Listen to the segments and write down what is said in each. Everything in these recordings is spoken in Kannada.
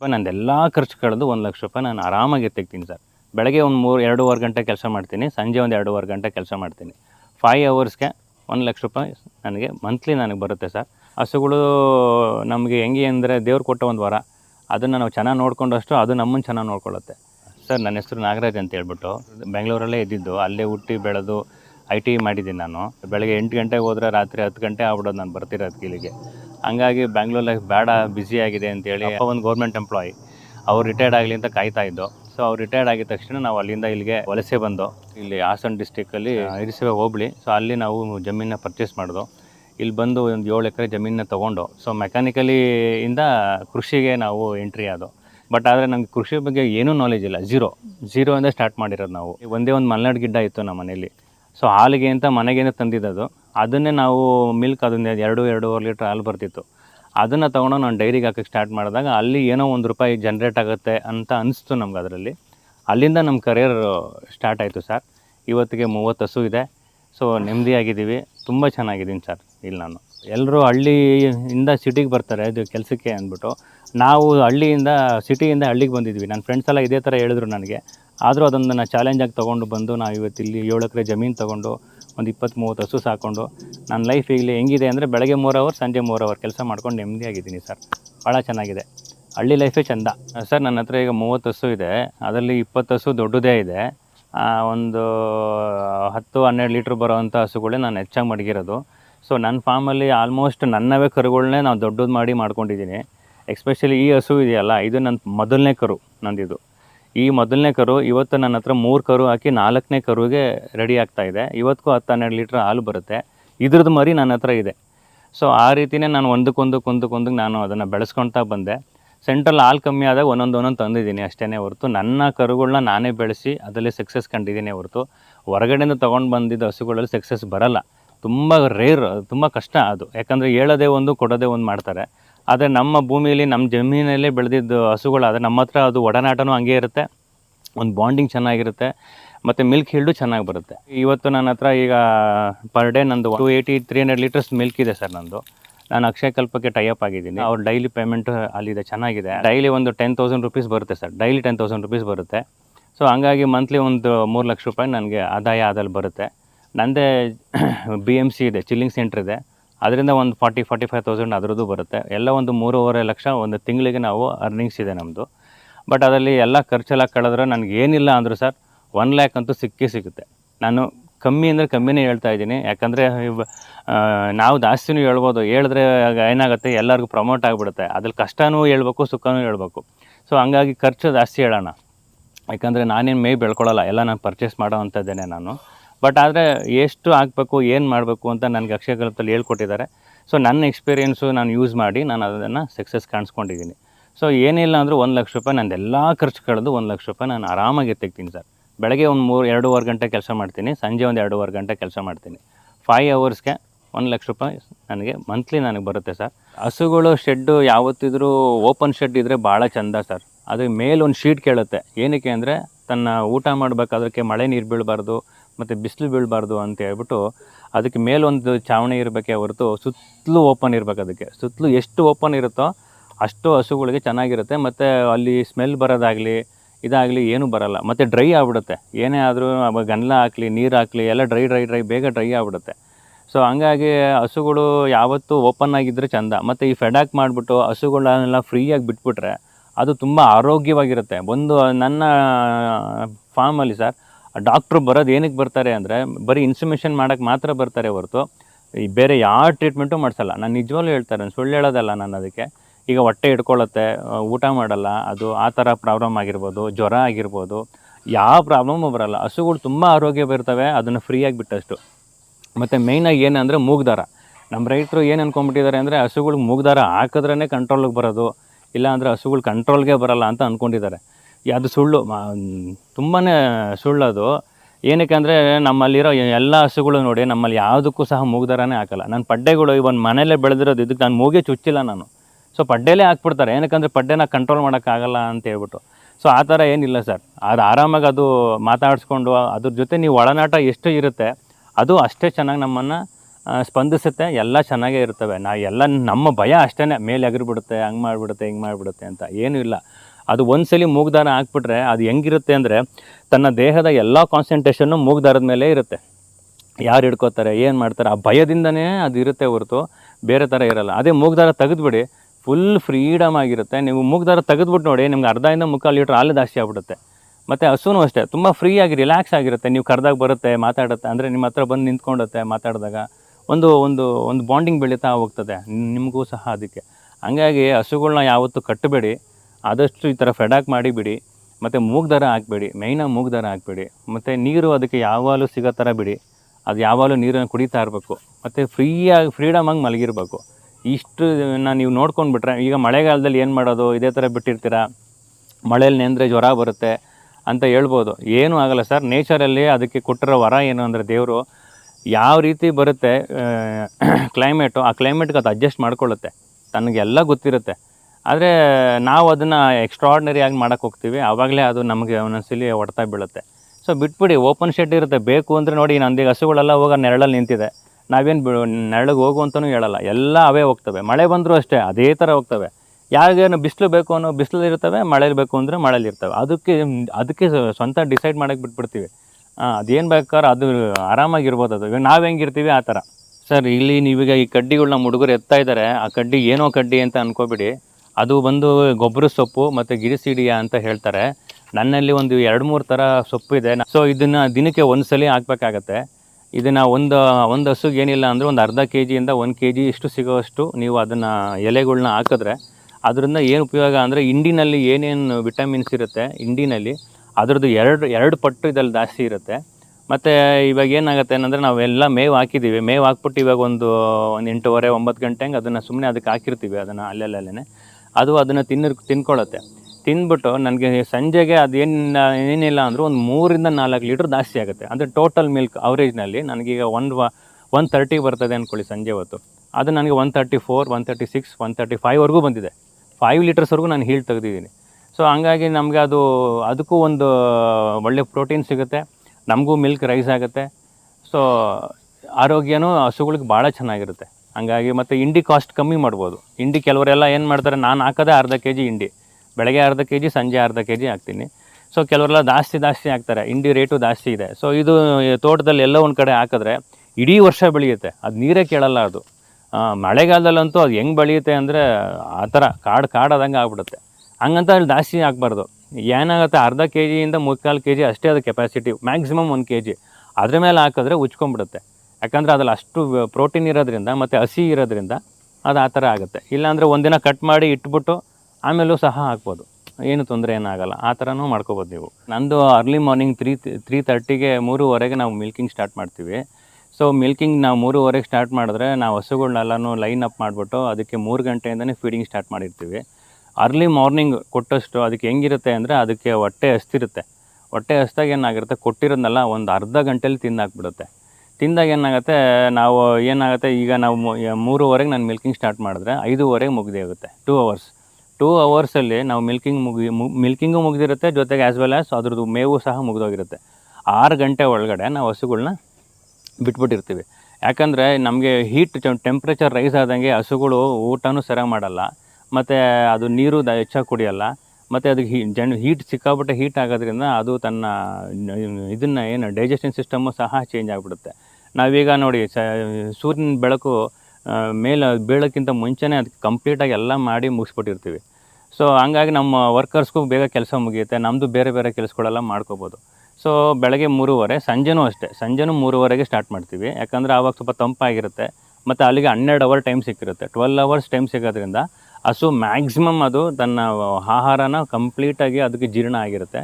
ರೂಪಾಯಿ ಎಲ್ಲ ಖರ್ಚು ಕಳೆದು ಒಂದು ಲಕ್ಷ ರೂಪಾಯಿ ನಾನು ಆರಾಮಾಗಿ ತೆಗ್ತೀನಿ ಸರ್. ಬೆಳಗ್ಗೆ ಒಂದು ಮೂರು, ಎರಡೂವರೆ ಗಂಟೆ ಕೆಲಸ ಮಾಡ್ತೀನಿ, ಸಂಜೆ ಒಂದು ಎರಡೂವರೆ ಗಂಟೆ ಕೆಲಸ ಮಾಡ್ತೀನಿ. ಫೈವ್ ಅವರ್ಸ್ಗೆ ಒಂದು ಲಕ್ಷ ರೂಪಾಯಿ ನನಗೆ ಮಂತ್ಲಿ ನನಗೆ ಬರುತ್ತೆ ಸರ್. ಹಸುಗಳು ನಮಗೆ ಹೆಂಗೆ ಅಂದರೆ ದೇವ್ರು ಕೊಟ್ಟ ಒಂದು ವರ, ಅದನ್ನು ನಾವು ಚೆನ್ನಾಗಿ ನೋಡ್ಕೊಂಡಷ್ಟು ಅದು ನಮ್ಮನ್ನು ಚೆನ್ನಾಗಿ ನೋಡ್ಕೊಳ್ಳುತ್ತೆ. ಸರ್, ನನ್ನ ಹೆಸರು ನಾಗರಾಜ್ ಅಂತ ಹೇಳ್ಬಿಟ್ಟು, ಬೆಂಗಳೂರಲ್ಲೇ ಇದ್ದಿದ್ದು, ಅಲ್ಲೇ ಹುಟ್ಟಿ ಬೆಳೆದು ಐ ಟಿ ಮಾಡಿದ್ದೀನಿ ನಾನು. ಬೆಳಗ್ಗೆ ಎಂಟು ಗಂಟೆಗೆ ಹೋದ್ರೆ ರಾತ್ರಿ ಹತ್ತು ಗಂಟೆ ಆಗ್ಬಿಡೋದು ನಾನು ಬರ್ತಿರೋದು ಇಲ್ಲಿಗೆ ಹಂಗಾಗಿ ಬ್ಯಾಂಗ್ಳೂರ್ ಲೈಫ್ ಬೇಡ ಬ್ಯುಸಿ ಆಗಿದೆ ಅಂತೇಳಿ ಒಂದು ಗೌರ್ಮೆಂಟ್ ಎಂಪ್ಲಾಯಿ ಅವ್ರು ರಿಟೈರ್ಡ್ ಆಗಲಿ ಅಂತ ಕಾಯ್ತಾ ಇದ್ದು. ಸೊ ಅವ್ರು ರಿಟೈರ್ಡ್ ಆಗಿದ ತಕ್ಷಣ ನಾವು ಅಲ್ಲಿಂದ ಇಲ್ಲಿಗೆ ವಲಸೆ ಬಂದು, ಇಲ್ಲಿ ಹಾಸನ ಡಿಸ್ಟಿಕ್ಕಲ್ಲಿ ಇರಿಸುವೆ ಹೋಬಳಿ. ಸೊ ಅಲ್ಲಿ ನಾವು ಜಮೀನನ್ನ ಪರ್ಚೇಸ್ ಮಾಡಿದ್ವು ಇಲ್ಲಿ ಬಂದು ಒಂದು ಏಳು ಎಕರೆ ಜಮೀನನ್ನ ತೊಗೊಂಡು. ಸೊ ಮೆಕ್ಯಾನಿಕಲಿ ಇಂದ ಕೃಷಿಗೆ ನಾವು ಎಂಟ್ರಿ ಆದೋ ಬಟ್ ಆದರೆ ನಮ್ಗೆ ಕೃಷಿ ಬಗ್ಗೆ ಏನೂ ನಾಲೆಜ್ ಇಲ್ಲ. ಝೀರೋ ಝೀರೋ ಅಂದರೆ ಸ್ಟಾರ್ಟ್ ಮಾಡಿರೋದು ನಾವು. ಒಂದೇ ಒಂದು ಮಲೆನಾಡು ಗಿಡ್ಡ ಇತ್ತು ನಮ್ಮ ಮನೇಲಿ ಸೊ ಹಾಲಿಗೆ ಅಂತ ಮನೆಗೇನೆ ತಂದಿದ್ದದು. ಅದನ್ನೇ ನಾವು ಮಿಲ್ಕ್ ಅದನ್ನ ಎರಡು, ಎರಡೂವರೆ ಲೀಟ್ರ್ ಹಾಲು ಬರ್ತಿತ್ತು. ಅದನ್ನು ತೊಗೊಂಡು ನಾನು ಡೈರಿಗೆ ಹಾಕಕ್ಕೆ ಸ್ಟಾರ್ಟ್ ಮಾಡಿದಾಗ ಅಲ್ಲಿ ಏನೋ ಒಂದು ರೂಪಾಯಿ ಜನ್ರೇಟ್ ಆಗುತ್ತೆ ಅಂತ ಅನಿಸ್ತು ನಮ್ಗೆ ಅದರಲ್ಲಿ. ಅಲ್ಲಿಂದ ನಮ್ಮ ಕರಿಯರ್ ಸ್ಟಾರ್ಟ್ ಆಯಿತು ಸರ್ ಇವತ್ತಿಗೆ ಮೂವತ್ತು ಹಸು ಇದೆ. ಸೊ ನೆಮ್ಮದಿಯಾಗಿದ್ದೀವಿ ತುಂಬ ಚೆನ್ನಾಗಿದ್ದೀನಿ ಸರ್ ಇಲ್ಲಿ ನಾನು. ಎಲ್ಲರೂ ಹಳ್ಳಿಯಿಂದ ಸಿಟಿಗೆ ಬರ್ತಾರೆ. ಇದು ಕೆಲಸಕ್ಕೆ ಅಂದ್ಬಿಟ್ಟು. ನಾವು ಹಳ್ಳಿಯಿಂದ ಸಿಟಿಯಿಂದ ಹಳ್ಳಿಗೆ ಬಂದಿದ್ವಿ. ನನ್ನ ಫ್ರೆಂಡ್ಸ್ ಎಲ್ಲ ಇದೇ ಥರ ಹೇಳಿದ್ರು ನನಗೆ. ಆದರೂ ಅದನ್ನು ನಾನು ಚಾಲೆಂಜಾಗಿ ತೊಗೊಂಡು ಬಂದು ನಾವು ಇವತ್ತು ಇಲ್ಲಿ ಏಳು ಎಕರೆ ಜಮೀನು ತೊಗೊಂಡು ಒಂದು ಇಪ್ಪತ್ತು ಮೂವತ್ತು ಹಸು ಸಾಕೊಂಡು ನನ್ನ ಲೈಫ್ ಇಲ್ಲಿ ಹೆಂಗಿದೆ ಅಂದರೆ ಬೆಳಗ್ಗೆ ಮೂರು ಅವರ್ ಸಂಜೆ ಮೂರು ಅವರ್ ಕೆಲಸ ಮಾಡ್ಕೊಂಡು ನೆಮ್ಮದಿಯಾಗಿದ್ದೀನಿ ಸರ್. ಭಾಳ ಚೆನ್ನಾಗಿದೆ. ಹಳ್ಳಿ ಲೈಫೇ ಚೆಂದ. ಸರ್, ನನ್ನ ಹತ್ರ ಈಗ ಮೂವತ್ತು ಹಸು ಇದೆ. ಅದರಲ್ಲಿ ಇಪ್ಪತ್ತು ಹಸು ದೊಡ್ಡದೇ ಇದೆ. ಒಂದು ಹತ್ತು, ಹನ್ನೆರಡು ಲೀಟ್ರ್ ಬರೋವಂಥ ಹಸುಗಳೇ ನಾನು ಹೆಚ್ಚಾಗಿ ಮಡಗಿರೋದು. ಸೊ ನನ್ನ ಫಾರ್ಮಲ್ಲಿ ಆಲ್ಮೋಸ್ಟ್ ನನ್ನವೇ ಕರುಗಳನ್ನೇ ನಾವು ದೊಡ್ಡದು ಮಾಡಿ ಮಾಡ್ಕೊಂಡಿದ್ದೀನಿ. ಎಕ್ಸ್ಪೆಷಲಿ ಈ ಹಸು ಇದೆಯಲ್ಲ, ಇದು ನನ್ನ ಮೊದಲನೇ ಕರು ನಂದಿದು. ಈ ಮೊದಲನೇ ಕರು, ಇವತ್ತು ನನ್ನ ಹತ್ರ ಮೂರು ಕರು ಹಾಕಿ ನಾಲ್ಕನೇ ಕರುಗೆ ರೆಡಿ ಆಗ್ತಾ ಇದೆ. ಇವತ್ತಿಗೂ ಹತ್ತು ಹನ್ನೆರಡು ಲೀಟ್ರ್ ಹಾಲು ಬರುತ್ತೆ. ಇದ್ರದ್ದು ಮರಿ ನನ್ನ ಹತ್ರ ಇದೆ. ಸೊ ಆ ರೀತಿಯೇ ನಾನು ಒಂದಕ್ಕೊಂದು ಒಂದಕ್ಕೊಂದಕ್ಕೆ ನಾನು ಅದನ್ನು ಬೆಳೆಸ್ಕೊತಾ ಬಂದೆ. ಸೆಂಟ್ರಲ್ ಹಾಲು ಕಮ್ಮಿ ಆದಾಗ ಒಂದೊಂದು ಒಂದೊಂದು ತಂದಿದ್ದೀನಿ ಅಷ್ಟೇ ಹೊರತು. ನನ್ನ ಕರುಗಳನ್ನ ನಾನೇ ಬೆಳೆಸಿ ಅದರಲ್ಲಿ ಸಕ್ಸಸ್ ಕಂಡಿದ್ದೀನಿ ಹೊರತು. ಹೊರಗಡೆಯಿಂದ ತೊಗೊಂಡು ಬಂದಿದ್ದ ಹಸುಗಳಲ್ಲಿ ಸಕ್ಸಸ್ ಬರಲ್ಲ. ತುಂಬ ರೇರ್ ತುಂಬ ಕಷ್ಟ ಅದು. ಯಾಕಂದರೆ ಹೇಳೋದೇ ಒಂದು, ಕೊಡೋದೇ ಒಂದು ಮಾಡ್ತಾರೆ. ಆದರೆ ನಮ್ಮ ಭೂಮಿಯಲ್ಲಿ, ನಮ್ಮ ಜಮೀನಲ್ಲೇ ಬೆಳೆದಿದ್ದು ಹಸುಗಳಾದರೆ ನಮ್ಮ ಹತ್ರ ಅದು ಒಡನಾಟನೂ ಹಂಗೆ ಇರುತ್ತೆ. ಒಂದು ಬಾಂಡಿಂಗ್ ಚೆನ್ನಾಗಿರುತ್ತೆ, ಮತ್ತು ಮಿಲ್ಕ್ ಹಿಲ್ಡು ಚೆನ್ನಾಗಿ ಬರುತ್ತೆ. ಇವತ್ತು ನನ್ನ ಹತ್ರ ಈಗ ಪರ್ ಡೇ ನಂದು two eighty three hundred litres milk ಇದೆ ಸರ್ ನಂದು. ನಾನು ಅಕ್ಷಯ ಕಲ್ಪಕ್ಕೆ ಟೈಅಪ್ ಆಗಿದ್ದೀನಿ. ಅವ್ರ ಡೈಲಿ ಪೇಮೆಂಟ್ ಅಲ್ಲಿದೆ, ಚೆನ್ನಾಗಿದೆ. ಡೈಲಿ ಒಂದು ಟೆನ್ ತೌಸಂಡ್ ರುಪೀಸ್ ಬರುತ್ತೆ sir. Daily ten thousand rupees ಬರುತ್ತೆ. ಸೊ ಹಂಗಾಗಿ ಮಂತ್ಲಿ ಒಂದು ಮೂರು ಲಕ್ಷ ರೂಪಾಯಿ ನನಗೆ ಆದಾಯ ಅದಲ್ಲಿ ಬರುತ್ತೆ. ನನ್ನದೇ ಬಿ ಎಂ ಸಿ ಇದೆ ಚಿಲ್ಲಿಂಗ್ ಸೆಂಟ್ರ್ ಇದೆ. ಅದರಿಂದ ಒಂದು ಫಾರ್ಟಿ ಫಾರ್ಟಿ ಫೈವ್ ತೌಸಂಡ್ ಅದರದ್ದು ಬರುತ್ತೆ. ಎಲ್ಲ ಒಂದು ಮೂರುವರೆ ಲಕ್ಷ ಒಂದು ತಿಂಗಳಿಗೆ ನಾವು ಅರ್ನಿಂಗ್ಸ್ ಇದೆ ನಮ್ಮದು ಬಟ್ ಅದರಲ್ಲಿ ಎಲ್ಲ ಖರ್ಚೆಲ್ಲ ಕಳೆದ್ರೆ ನನಗೆ ಏನಿಲ್ಲ ಅಂದರೂ ಸರ್ ಒನ್ ಲ್ಯಾಕ್ ಅಂತೂ ಸಿಕ್ಕೇ ಸಿಗುತ್ತೆ. ನಾನು ಕಮ್ಮಿ ಅಂದರೆ ಕಮ್ಮಿನೇ ಹೇಳ್ತಾ ಇದ್ದೀನಿ. ಯಾಕಂದರೆ ನಾವು ಜಾಸ್ತಿನೂ ಹೇಳ್ಬೋದು. ಹೇಳಿದ್ರೆ ಏನಾಗುತ್ತೆ? ಎಲ್ಲರಿಗೂ ಪ್ರಮೋಟ್ ಆಗಿಬಿಡುತ್ತೆ. ಅದ್ರಲ್ಲಿ ಕಷ್ಟನೂ ಹೇಳ್ಬೇಕು, ಸುಖನೂ ಹೇಳ್ಬೇಕು. ಸೊ ಹಂಗಾಗಿ ಖರ್ಚು ಜಾಸ್ತಿ ಹೇಳೋಣ. ಯಾಕಂದರೆ ನಾನೇನು ಮೇ ಬೆಳ್ಕೊಳ್ಳಲ್ಲ. ಎಲ್ಲ ನಾನು ಪರ್ಚೇಸ್ ಮಾಡೋ ಅಂಥದ್ದೇನೆ ನಾನು. ಬಟ್ ಆದರೆ ಎಷ್ಟು ಹಾಕಬೇಕು, ಏನು ಮಾಡಬೇಕು ಅಂತ ನನಗೆ ಅಕ್ಷಯ ಕಲ್ಪದಲ್ಲಿ ಹೇಳ್ಕೊಟ್ಟಿದ್ದಾರೆ. ಸೊ ನನ್ನ ಎಕ್ಸ್ಪೀರಿಯೆನ್ಸು ನಾನು ಯೂಸ್ ಮಾಡಿ ನಾನು ಅದನ್ನು ಸಕ್ಸಸ್ ಕಾಣಿಸ್ಕೊಂಡಿದ್ದೀನಿ. ಸೊ ಏನಿಲ್ಲ ಅಂದರೂ ಒಂದು ಲಕ್ಷ ರೂಪಾಯಿ ನಂದೆಲ್ಲ ಖರ್ಚು ಕಳೆದು ಒಂದು ಲಕ್ಷ ರೂಪಾಯಿ ನಾನು ಆರಾಮಾಗಿ ತೆಗ್ತೀನಿ ಸರ್. ಬೆಳಗ್ಗೆ ಒಂದು ಮೂರು, ಎರಡೂವರೆ ಗಂಟೆ ಕೆಲಸ ಮಾಡ್ತೀನಿ, ಸಂಜೆ ಒಂದು ಎರಡೂವರೆ ಗಂಟೆ ಕೆಲಸ ಮಾಡ್ತೀನಿ. ಫೈವ್ ಅವರ್ಸ್ಗೆ ಒಂದು ಲಕ್ಷ ರೂಪಾಯಿ ನನಗೆ ಮಂತ್ಲಿ ನನಗೆ ಬರುತ್ತೆ ಸರ್. ಹಸುಗಳು ಶೆಡ್ಡು ಯಾವತ್ತಿದ್ರೂ ಓಪನ್ ಶೆಡ್ ಇದ್ದರೆ ಭಾಳ ಚಂದ ಸರ್. ಅದು ಮೇಲೆ ಒಂದು ಶೀಟ್ ಕೇಳುತ್ತೆ. ಏನಕ್ಕೆ ಅಂದರೆ ತನ್ನ ಊಟ ಮಾಡಬೇಕಾದ್ರಕ್ಕೆ ಮಳೆ ನೀರು ಬೀಳಬಾರ್ದು, ಮತ್ತು ಬಿಸಿಲು ಬೀಳಬಾರ್ದು ಅಂತ ಹೇಳ್ಬಿಟ್ಟು ಅದಕ್ಕೆ ಮೇಲೊಂದು ಚಾವಣಿ ಇರಬೇಕೆ ಹೊರತು ಸುತ್ತಲೂ ಓಪನ್ ಇರಬೇಕು ಅದಕ್ಕೆ. ಸುತ್ತಲೂ ಎಷ್ಟು ಓಪನ್ ಇರುತ್ತೋ ಅಷ್ಟು ಹಸುಗಳಿಗೆ ಚೆನ್ನಾಗಿರುತ್ತೆ, ಮತ್ತು ಅಲ್ಲಿ ಸ್ಮೆಲ್ ಬರೋದಾಗಲಿ, ಇದಾಗಲಿ ಏನೂ ಬರಲ್ಲ. ಮತ್ತು ಡ್ರೈ ಆಗ್ಬಿಡುತ್ತೆ. ಏನೇ ಆದರೂ ಗನ್ಲ ಹಾಕಲಿ, ನೀರು ಹಾಕಲಿ, ಎಲ್ಲ ಡ್ರೈ ಡ್ರೈ ಡ್ರೈ ಬೇಗ ಡ್ರೈ ಆಗ್ಬಿಡುತ್ತೆ. ಸೊ ಹಂಗಾಗಿ ಹಸುಗಳು ಯಾವತ್ತೂ ಓಪನ್ ಆಗಿದ್ದರೆ ಚಂದ. ಮತ್ತು ಈ ಫೆಡಾಕ್ ಮಾಡಿಬಿಟ್ಟು ಹಸುಗಳನ್ನೆಲ್ಲ ಫ್ರೀಯಾಗಿ ಬಿಟ್ಬಿಟ್ರೆ ಅದು ತುಂಬ ಆರೋಗ್ಯವಾಗಿರುತ್ತೆ. ಒಂದು ನನ್ನ ಫಾರ್ಮಲ್ಲಿ ಸರ್ ಡಾಕ್ಟ್ರು ಬರೋದು ಏನಕ್ಕೆ ಬರ್ತಾರೆ ಅಂದರೆ, ಬರೀ ಇನ್ಸುಮೇಷನ್ ಮಾಡೋಕ್ಕೆ ಮಾತ್ರ ಬರ್ತಾರೆ ಹೊರತು, ಈ ಬೇರೆ ಯಾವ ಟ್ರೀಟ್ಮೆಂಟು ಮಾಡಿಸಲ್ಲ. ನಾನು ನಿಜವಾಗ್ಲೂ ಹೇಳ್ತಾರೆ ನಾನು ಸುಳ್ಳು ಹೇಳೋದಲ್ಲ ನಾನು ಅದಕ್ಕೆ. ಈಗ ಹೊಟ್ಟೆ ಹಿಡ್ಕೊಳ್ಳುತ್ತೆ ಊಟ ಮಾಡಲ್ಲ, ಅದು ಆ ಥರ ಪ್ರಾಬ್ಲಮ್ ಆಗಿರ್ಬೋದು, ಜ್ವರ ಆಗಿರ್ಬೋದು, ಯಾವ ಪ್ರಾಬ್ಲಮ್ಮು ಬರಲ್ಲ. ಹಸುಗಳು ತುಂಬ ಆರೋಗ್ಯ ಬರ್ತವೆ, ಅದನ್ನು ಫ್ರೀಯಾಗಿ ಬಿಟ್ಟಷ್ಟು. ಮತ್ತು ಮೇಯ್ನಾಗಿ ಏನಂದರೆ ಮೂಗ್ದಾರ ನಮ್ಮ ರೈತರು ಏನು ಅಂದ್ಕೊಂಬಿಟ್ಟಿದ್ದಾರೆ ಅಂದರೆ ಹಸುಗಳಿಗೆ ಮೂಗ್ದಾರ ಹಾಕಿದ್ರೇ ಕಂಟ್ರೋಲ್ಗೆ ಬರೋದು ಇಲ್ಲ ಅಂದರೆ ಹಸುಗಳು ಕಂಟ್ರೋಲ್ಗೆ ಬರಲ್ಲ ಅಂತ ಅಂದ್ಕೊಂಡಿದ್ದಾರೆ ಅದು ಸುಳ್ಳು? ತುಂಬಾ ಸುಳ್ಳದು ಏನಕ್ಕೆ ಅಂದರೆ ನಮ್ಮಲ್ಲಿರೋ ಎಲ್ಲ ಹಸುಗಳು ನೋಡಿ, ನಮ್ಮಲ್ಲಿ ಯಾವುದಕ್ಕೂ ಸಹ ಮೂಗ್ದಾರನೇ ಹಾಕಲ್ಲ. ನನ್ನ ಪಡ್ಡೆಗಳು ಇವನ್ ಮನೇಲೇ ಬೆಳೆದಿರೋದು ಇದಕ್ಕೆ ನಾನು ಮೂಗೇ ಚುಚ್ಚಿಲ್ಲ ನಾನು. ಸೊ ಪಡ್ಡೆಲೇ ಹಾಕ್ಬಿಡ್ತಾರೆ. ಏನಕ್ಕಂದರೆ ಪಡ್ಡೆನ ಕಂಟ್ರೋಲ್ ಮಾಡೋಕ್ಕಾಗಲ್ಲ ಅಂತ ಹೇಳ್ಬಿಟ್ಟು. ಸೊ ಆ ಥರ ಏನಿಲ್ಲ ಸರ್. ಅದು ಆರಾಮಾಗಿ ಅದು ಮಾತಾಡಿಸ್ಕೊಂಡು, ಅದ್ರ ಜೊತೆ ನೀವು ಒಳನಾಟ ಎಷ್ಟು ಇರುತ್ತೆ, ಅದು ಅಷ್ಟೇ ಚೆನ್ನಾಗಿ ನಮ್ಮನ್ನು ಸ್ಪಂದಿಸುತ್ತೆ. ಎಲ್ಲ ಚೆನ್ನಾಗೇ ಇರ್ತವೆ. ನಾ ಎಲ್ಲ ನಮ್ಮ ಭಯ ಅಷ್ಟೇ ಮೇಲೆ ಎಗರ್ಬಿಡುತ್ತೆ, ಹಂಗೆ ಮಾಡಿಬಿಡುತ್ತೆ, ಹಿಂಗೆ ಮಾಡಿಬಿಡುತ್ತೆ ಅಂತ. ಏನೂ ಇಲ್ಲ. ಅದು ಒಂದ್ಸಲಿ ಮೂಗ್ದಾರ ಹಾಕ್ಬಿಟ್ರೆ ಅದು ಹೆಂಗಿರುತ್ತೆ ಅಂದರೆ ತನ್ನ ದೇಹದ ಎಲ್ಲ ಕಾನ್ಸಂಟ್ರೇಷನ್ನು ಮೂಗ್ದಾರದ ಮೇಲೆ ಇರುತ್ತೆ. ಯಾರು ಹಿಡ್ಕೋತಾರೆ, ಏನು ಮಾಡ್ತಾರೆ, ಆ ಭಯದಿಂದನೇ ಅದು ಇರುತ್ತೆ ಹೊರತು. ಬೇರೆ ಥರ ಇರಲ್ಲ. ಅದೇ ಮೂಗ್ದಾರ ತೆಗೆದ್ಬಿಡಿ. ಫುಲ್ ಫ್ರೀಡಮ್ ಆಗಿರುತ್ತೆ. ನೀವು ಮೂಗ್ದಾರ ತೆಗೆದ್ಬಿಟ್ಟು ನೋಡಿ, ನಿಮ್ಗೆ ಅರ್ಧದಿಂದ ಮುಕ್ಕಾಲು ಲೀಟ್ರ್ ಹಾಲು ಜಾಸ್ತಿ ಆಗ್ಬಿಡುತ್ತೆ. ಮತ್ತು ಹಸುನೂ ಅಷ್ಟೇ, ತುಂಬ ಫ್ರೀಯಾಗಿ ರಿಲ್ಯಾಕ್ಸ್ ಆಗಿರುತ್ತೆ. ನೀವು ಕರೆದಾಗ ಬರುತ್ತೆ, ಮಾತಾಡುತ್ತೆ, ಅಂದರೆ ನಿಮ್ಮ ಹತ್ರ ಬಂದು ನಿಂತ್ಕೊಂಡುತ್ತೆ ಮಾತಾಡಿದಾಗ. ಒಂದು ಒಂದು ಒಂದು ಬಾಂಡಿಂಗ್ ಬೆಳೀತಾ ಹೋಗ್ತದೆ, ನಿಮಗೂ ಸಹ ಅದಕ್ಕೆ. ಹಂಗಾಗಿ ಹಸುಗಳನ್ನ ಯಾವತ್ತೂ ಕಟ್ಟಬೇಡಿ, ಆದಷ್ಟು ಈ ಥರ ಫೆಡಾಕ್ ಮಾಡಿಬಿಡಿ ಮತ್ತು ಮೂಗ್ದಾರ ಹಾಕಬೇಡಿ ಮೇಯ್ನಾಗಿ ಮೂಗ್ದಾರ ಹಾಕ್ಬೇಡಿ, ಮತ್ತು ನೀರು ಅದಕ್ಕೆ ಯಾವಾಗಲೂ ಸಿಗೋ ಥರ ಬಿಡಿ, ಅದು ಯಾವಾಗಲೂ ನೀರನ್ನು ಕುಡಿತಾ ಇರಬೇಕು, ಮತ್ತು ಫ್ರೀಯಾಗಿ ಫ್ರೀಡಮಾಗಿ ಮಲಗಿರ್ಬೇಕು. ಇಷ್ಟು ನೀವು ನೋಡ್ಕೊಂಡ್ಬಿಟ್ರೆ ಈಗ ಮಳೆಗಾಲದಲ್ಲಿ ಏನು ಮಾಡೋದು? ಇದೇ ಥರ ಬಿಟ್ಟಿರ್ತೀರಾ? ಮಳೇಲಿ ನೆಂದರೆ ಜ್ವರ ಬರುತ್ತೆ ಅಂತ ಹೇಳ್ಬೋದು. ಏನೂ ಆಗಲ್ಲ ಸರ್. ನೇಚರಲ್ಲಿ ಅದಕ್ಕೆ ಕೊಟ್ಟಿರೋ ವರ ಏನು ಅಂದರೆ ದೇವರು ಯಾವ ರೀತಿ ಬರುತ್ತೆ ಕ್ಲೈಮೇಟು ಆ ಕ್ಲೈಮೇಟ್ಗೆ ಅದು ಅಡ್ಜಸ್ಟ್ ಮಾಡ್ಕೊಳ್ಳುತ್ತೆ. ತನಗೆಲ್ಲ ಗೊತ್ತಿರುತ್ತೆ. ಆದರೆ ನಾವು ಅದನ್ನು ಎಕ್ಸ್ಟ್ರಾರ್ಡ್ನರಿಯಾಗಿ ಮಾಡೋಕ್ಕೆ ಹೋಗ್ತೀವಿ. ಆವಾಗಲೇ ಅದು ನಮಗೆ ಒಂದೊಂದ್ಸಲಿ ಹೊಡ್ತಾ ಬೀಳುತ್ತೆ. ಸೊ ಬಿಟ್ಬಿಡಿ ಓಪನ್ ಶೆಡ್ ಇರುತ್ತೆ. ಬೇಕು ಅಂದರೆ ನೋಡಿ ನಂದೀಗ ಹಸುಗಳೆಲ್ಲ ಹೋಗ ನೆರಳಲ್ಲಿ ನಿಂತಿದೆ. ನಾವೇನು ನೆರಳಿಗೆ ಹೋಗು ಅಂತಲೂ ಹೇಳಲ್ಲ. ಎಲ್ಲ ಅವೇ ಹೋಗ್ತವೆ. ಮಳೆ ಬಂದರೂ ಅಷ್ಟೇ, ಅದೇ ಥರ ಹೋಗ್ತವೆ. ಯಾರಿಗೇನು ಬಿಸಿಲು ಬೇಕು ಅನ್ನೋ ಬಿಸಿಲು ಇರ್ತವೆ, ಮಳೇಲಿ ಬೇಕು ಅಂದರೆ ಮಳೇಲಿ ಇರ್ತವೆ. ಅದಕ್ಕೆ ಅದಕ್ಕೆ ಸ್ವಂತ ಡಿಸೈಡ್ ಮಾಡೋಕ್ಕೆ ಬಿಟ್ಬಿಡ್ತೀವಿ. ಹಾಂ ಅದೇನು ಬೇಕಾದ್ರೆ ಅದು ಆರಾಮಾಗಿರ್ಬೋದು ಅದು. ಇವಾಗ ನಾವು ಹೆಂಗಿರ್ತೀವಿ ಆ ಥರ. ಸರ್, ಇಲ್ಲಿ ನೀವೀಗ ಈ ಕಡ್ಡಿಗಳನ್ನ ಹುಡುಗರು ಎತ್ತಾ ಇದ್ದಾರೆ ಆ ಕಡ್ಡಿ ಏನೋ ಕಡ್ಡಿ ಅಂತ ಅನ್ಕೋಬಿಡಿ. ಅದು ಬಂದು ಗೊಬ್ಬರ ಸೊಪ್ಪು ಮತ್ತು ಗಿರಿಸಿಡಿಯ ಅಂತ ಹೇಳ್ತಾರೆ. ನನ್ನಲ್ಲಿ ಒಂದು ಎರಡು ಮೂರು ಥರ ಸೊಪ್ಪು ಇದೆ. ಸೊ, ಇದನ್ನು ದಿನಕ್ಕೆ ಒಂದು ಸಲ ಹಾಕ್ಬೇಕಾಗತ್ತೆ. ಇದನ್ನು ಒಂದು ಒಂದು ಹಸುಗೆ ಏನಿಲ್ಲ ಅಂದರೆ ಒಂದು ಅರ್ಧ ಕೆ ಜಿಯಿಂದ ಒಂದು ಕೆ ಜಿ ಇಷ್ಟು ಸಿಗೋವಷ್ಟು ನೀವು ಅದನ್ನು ಎಲೆಗಳ್ನ ಹಾಕಿದ್ರೆ ಅದರಿಂದ ಏನು ಉಪಯೋಗ ಅಂದರೆ ಹಿಂಡಿನಲ್ಲಿ ಏನೇನು ವಿಟಮಿನ್ಸ್ ಇರುತ್ತೆ ಹಿಂಡಿನಲ್ಲಿ, ಅದರದ್ದು ಎರಡು ಎರಡು ಪಟ್ಟು ಇದರಲ್ಲಿ ಜಾಸ್ತಿ ಇರುತ್ತೆ. ಮತ್ತು ಇವಾಗ ಏನಾಗುತ್ತೆ ಏನಂದರೆ ನಾವೆಲ್ಲ ಮೇವು ಹಾಕಿದ್ದೀವಿ ಮೇವು ಹಾಕ್ಬಿಟ್ಟು ಇವಾಗ ಒಂದು ಒಂದು ಎಂಟೂವರೆ, ಒಂಬತ್ತು ಗಂಟೆ ಹಂಗೆ ಅದನ್ನು ಸುಮ್ಮನೆ ಅದಕ್ಕೆ ಹಾಕಿರ್ತೀವಿ ಅದನ್ನು ಅಲ್ಲೆಲ್ಲೇ ಅದು ಅದನ್ನು ತಿನ್ನ ತಿನ್ಕೊಳ್ಳುತ್ತೆ ತಿಂದ್ಬಿಟ್ಟು ನನಗೆ ಸಂಜೆಗೆ ಅದೇನು, ಏನಿಲ್ಲ ಅಂದರೂ ಒಂದು ಮೂರಿಂದ ನಾಲ್ಕು ಲೀಟ್ರ್ ಜಾಸ್ತಿ ಆಗುತ್ತೆ. ಅಂದರೆ ಟೋಟಲ್ ಮಿಲ್ಕ್ ಅವರೇಜ್ನಲ್ಲಿ ನನಗೀಗ ಒನ್ ಒನ್ ತರ್ಟಿ ಬರ್ತದೆ ಅಂದ್ಕೊಳ್ಳಿ ಸಂಜೆ ಹೊತ್ತು. ಅದು ನನಗೆ one thirty four one thirty six one thirty ಫೈವ್ವರೆಗೂ ಬಂದಿದೆ. ಫೈವ್ ಲೀಟರ್ಸ್ವರೆಗೂ ನಾನು ಹೀಲ್ ತೆಗೆದಿದ್ದೀನಿ. ಸೊ ಹಂಗಾಗಿ ನಮಗೆ ಅದು, ಅದಕ್ಕೂ ಒಂದು ಒಳ್ಳೆ ಪ್ರೋಟೀನ್ ಸಿಗುತ್ತೆ, ನಮಗೂ ಮಿಲ್ಕ್ ರೈಸ್ ಆಗುತ್ತೆ. ಸೊ ಆರೋಗ್ಯನೂ ಹಸುಗಳಿಗೆ ಭಾಳ ಚೆನ್ನಾಗಿರುತ್ತೆ. ಹಂಗಾಗಿ ಮತ್ತು ಇಂಡಿ ಕಾಸ್ಟ್ ಕಮ್ಮಿ ಮಾಡ್ಬೋದು. ಇಂಡಿ ಕೆಲವರೆಲ್ಲ ಏನು ಮಾಡ್ತಾರೆ, ನಾನು ಹಾಕೋದೇ ಅರ್ಧ ಕೆ ಜಿ ಇಂಡಿ ಬೆಳಗ್ಗೆ ಅರ್ಧ ಕೆ ಜಿ ಸಂಜೆ ಅರ್ಧ ಕೆ ಜಿ ಹಾಕ್ತೀನಿ. ಸೊ ಕೆಲವರೆಲ್ಲ ಜಾಸ್ತಿ ಜಾಸ್ತಿ ಹಾಕ್ತಾರೆ. ಇಂಡಿ ರೇಟು ಜಾಸ್ತಿ ಇದೆ. ಸೊ ಇದು ತೋಟದಲ್ಲಿ ಎಲ್ಲ ಒಂದು ಕಡೆ ಹಾಕಿದ್ರೆ ಇಡೀ ವರ್ಷ ಬೆಳೆಯುತ್ತೆ. ಅದು ನೀರೇ ಕೇಳಲ್ಲ ಅದು. ಮಳೆಗಾಲದಲ್ಲಂತೂ ಅದು ಹೆಂಗೆ ಬೆಳೆಯುತ್ತೆ ಅಂದರೆ ಆ ಥರ ಕಾಡು, ಕಾಡಾದಂಗೆ ಆಗ್ಬಿಡುತ್ತೆ. ಹಂಗಂತ ಅಲ್ಲಿ ಜಾಸ್ತಿ ಹಾಕ್ಬಾರ್ದು. ಏನಾಗುತ್ತೆ, ಅರ್ಧ ಕೆ ಜಿಯಿಂದ ಮುಕ್ಕಾಲು ಕೆ ಜಿ ಅಷ್ಟೇ ಅದು ಕೆಪಾಸಿಟಿ ಮ್ಯಾಕ್ಸಿಮಮ್ ಒಂದು ಕೆ ಜಿ ಅದ್ರ ಮೇಲೆ ಹಾಕಿದ್ರೆ ಉಚ್ಕೊಂಡ್ಬಿಡುತ್ತೆ ಯಾಕಂದರೆ ಅದ್ರಲ್ಲಿ ಅಷ್ಟು ಪ್ರೋಟೀನ್ ಇರೋದ್ರಿಂದ ಮತ್ತು ಹಸಿ ಇರೋದ್ರಿಂದ ಅದು ಆ ಥರ ಆಗುತ್ತೆ. ಇಲ್ಲಾಂದರೆ ಒಂದಿನ ಕಟ್ ಮಾಡಿ ಇಟ್ಬಿಟ್ಟು ಆಮೇಲೂ ಸಹ ಹಾಕ್ಬೋದು. ಏನು ತೊಂದರೆ ಏನಾಗಲ್ಲ ಆ ಥರನೂ ಮಾಡ್ಕೋಬೋದು ನೀವು. ನಂದು ಅರ್ಲಿ ಮಾರ್ನಿಂಗ್ ತ್ರೀ ತ್ರೀ ತರ್ಟಿಗೆ ಮೂರುವರೆಗೆ ನಾವು ಮಿಲ್ಕಿಂಗ್ ಸ್ಟಾರ್ಟ್ ಮಾಡ್ತೀವಿ. ಸೊ ಮಿಲ್ಕಿಂಗ್ ನಾವು ಮೂರುವರೆಗೆ ಸ್ಟಾರ್ಟ್ ಮಾಡಿದ್ರೆ ನಾವು ಹಸುಗಳನ್ನೆಲ್ಲನೂ ಲೈನ್ ಅಪ್ ಮಾಡಿಬಿಟ್ಟು ಅದಕ್ಕೆ ಮೂರು ಗಂಟೆಯಿಂದನೇ ಫೀಡಿಂಗ್ ಸ್ಟಾರ್ಟ್ ಮಾಡಿರ್ತೀವಿ. ಅರ್ಲಿ ಮಾರ್ನಿಂಗ್ ಕೊಟ್ಟಷ್ಟು ಅದಕ್ಕೆ ಹೆಂಗಿರುತ್ತೆ ಅಂದರೆ ಅದಕ್ಕೆ ಹೊಟ್ಟೆ ಹಸ್ತಿರುತ್ತೆ. ಹೊಟ್ಟೆ ಹಸ್ದಾಗ ಏನಾಗಿರುತ್ತೆ? ಕೊಟ್ಟಿರೋದನ್ನೆಲ್ಲ ಒಂದು ಅರ್ಧ ಗಂಟೆಲಿ ತಿಂದಾಕ್ಬಿಡುತ್ತೆ ತಿಂದಾಗ ಏನಾಗುತ್ತೆ? ನಾವು ಏನಾಗುತ್ತೆ? ಈಗ ನಾವು ಮೂರುವರೆಗೆ ನಾನು ಮಿಲ್ಕಿಂಗ್ ಸ್ಟಾರ್ಟ್ ಮಾಡಿದ್ರೆ ಐದೂವರೆಗೆ ಮುಗ್ದೇ ಆಗುತ್ತೆ ಟೂ ಅವರ್ಸ್ ಟೂ ಅವರ್ಸಲ್ಲಿ ನಾವು ಮಿಲ್ಕಿಂಗ್ ಮುಗಿ ಮಿಲ್ಕಿಂಗು ಮುಗಿದಿರುತ್ತೆ, ಜೊತೆಗೆ ಆ್ಯಸ್ ವೆಲ್ ಆ್ಯಸ್ ಅದ್ರದ್ದು ಮೇವು ಸಹ ಮುಗಿದೋಗಿರುತ್ತೆ. ಆರು ಗಂಟೆ ಒಳಗಡೆ ನಾವು ಹಸುಗಳನ್ನ ಬಿಟ್ಬಿಟ್ಟಿರ್ತೀವಿ. ಯಾಕಂದರೆ ನಮಗೆ ಹೀಟ್ ಟೆಂಪ್ರೇಚರ್ ರೈಸ್ ಆದಂಗೆ ಹಸುಗಳು ಊಟನೂ ಸರಿಯಾಗಿ ಮಾಡಲ್ಲ. ಮತ್ತು ಅದು ನೀರು ದ, ಹೆಚ್ಚಾಗಿ ಕುಡಿಯಲ್ಲ. ಮತ್ತು ಅದಕ್ಕೆ ಹೀ, ಜನ್ ಹೀಟ್ ಸಿಕ್ಕಾಪಟ್ಟೆ ಹೀಟ್ ಆಗೋದ್ರಿಂದ ಅದು ತನ್ನ, ಇದನ್ನು ಏನು ಡೈಜೆಷನ್ ಸಿಸ್ಟಮ್ಮು ಸಹ ಚೇಂಜ್ ಆಗಿಬಿಡುತ್ತೆ. ನಾವೀಗ ನೋಡಿ ಸೂರ್ಯನ ಬೆಳಕು ಮೇಲೆ ಬೀಳೋಕ್ಕಿಂತ ಮುಂಚೆನೇ ಅದಕ್ಕೆ ಕಂಪ್ಲೀಟಾಗಿ ಎಲ್ಲ ಮಾಡಿ ಮುಗಿಸ್ಬಿಟ್ಟಿರ್ತೀವಿ. ಸೊ ಹಂಗಾಗಿ ನಮ್ಮ ವರ್ಕರ್ಸ್ಗೂ ಬೇಗ ಕೆಲಸ ಮುಗಿಯುತ್ತೆ ನಮ್ಮದು ಬೇರೆ ಬೇರೆ ಕೆಲಸಗಳೆಲ್ಲ ಮಾಡ್ಕೋಬೋದು. ಸೊ ಬೆಳಗ್ಗೆ ಮೂರುವರೆ, ಸಂಜೆನೂ ಅಷ್ಟೇ, ಸಂಜೆನೂ ಮೂರುವರೆಗೆ ಸ್ಟಾರ್ಟ್ ಮಾಡ್ತೀವಿ. ಯಾಕಂದರೆ ಆವಾಗ ಸ್ವಲ್ಪ ತಂಪಾಗಿರುತ್ತೆ, ಮತ್ತು ಅಲ್ಲಿಗೆ ಹನ್ನೆರಡು ಅವರ್ ಟೈಮ್ ಸಿಕ್ಕಿರುತ್ತೆ. ಟ್ವೆಲ್ ಅವರ್ಸ್ ಟೈಮ್ ಸಿಗೋದ್ರಿಂದ ಹಸು ಮ್ಯಾಕ್ಸಿಮಮ್ ಅದು ತನ್ನ ಆಹಾರನ ಕಂಪ್ಲೀಟಾಗಿ ಅದಕ್ಕೆ ಜೀರ್ಣ ಆಗಿರುತ್ತೆ.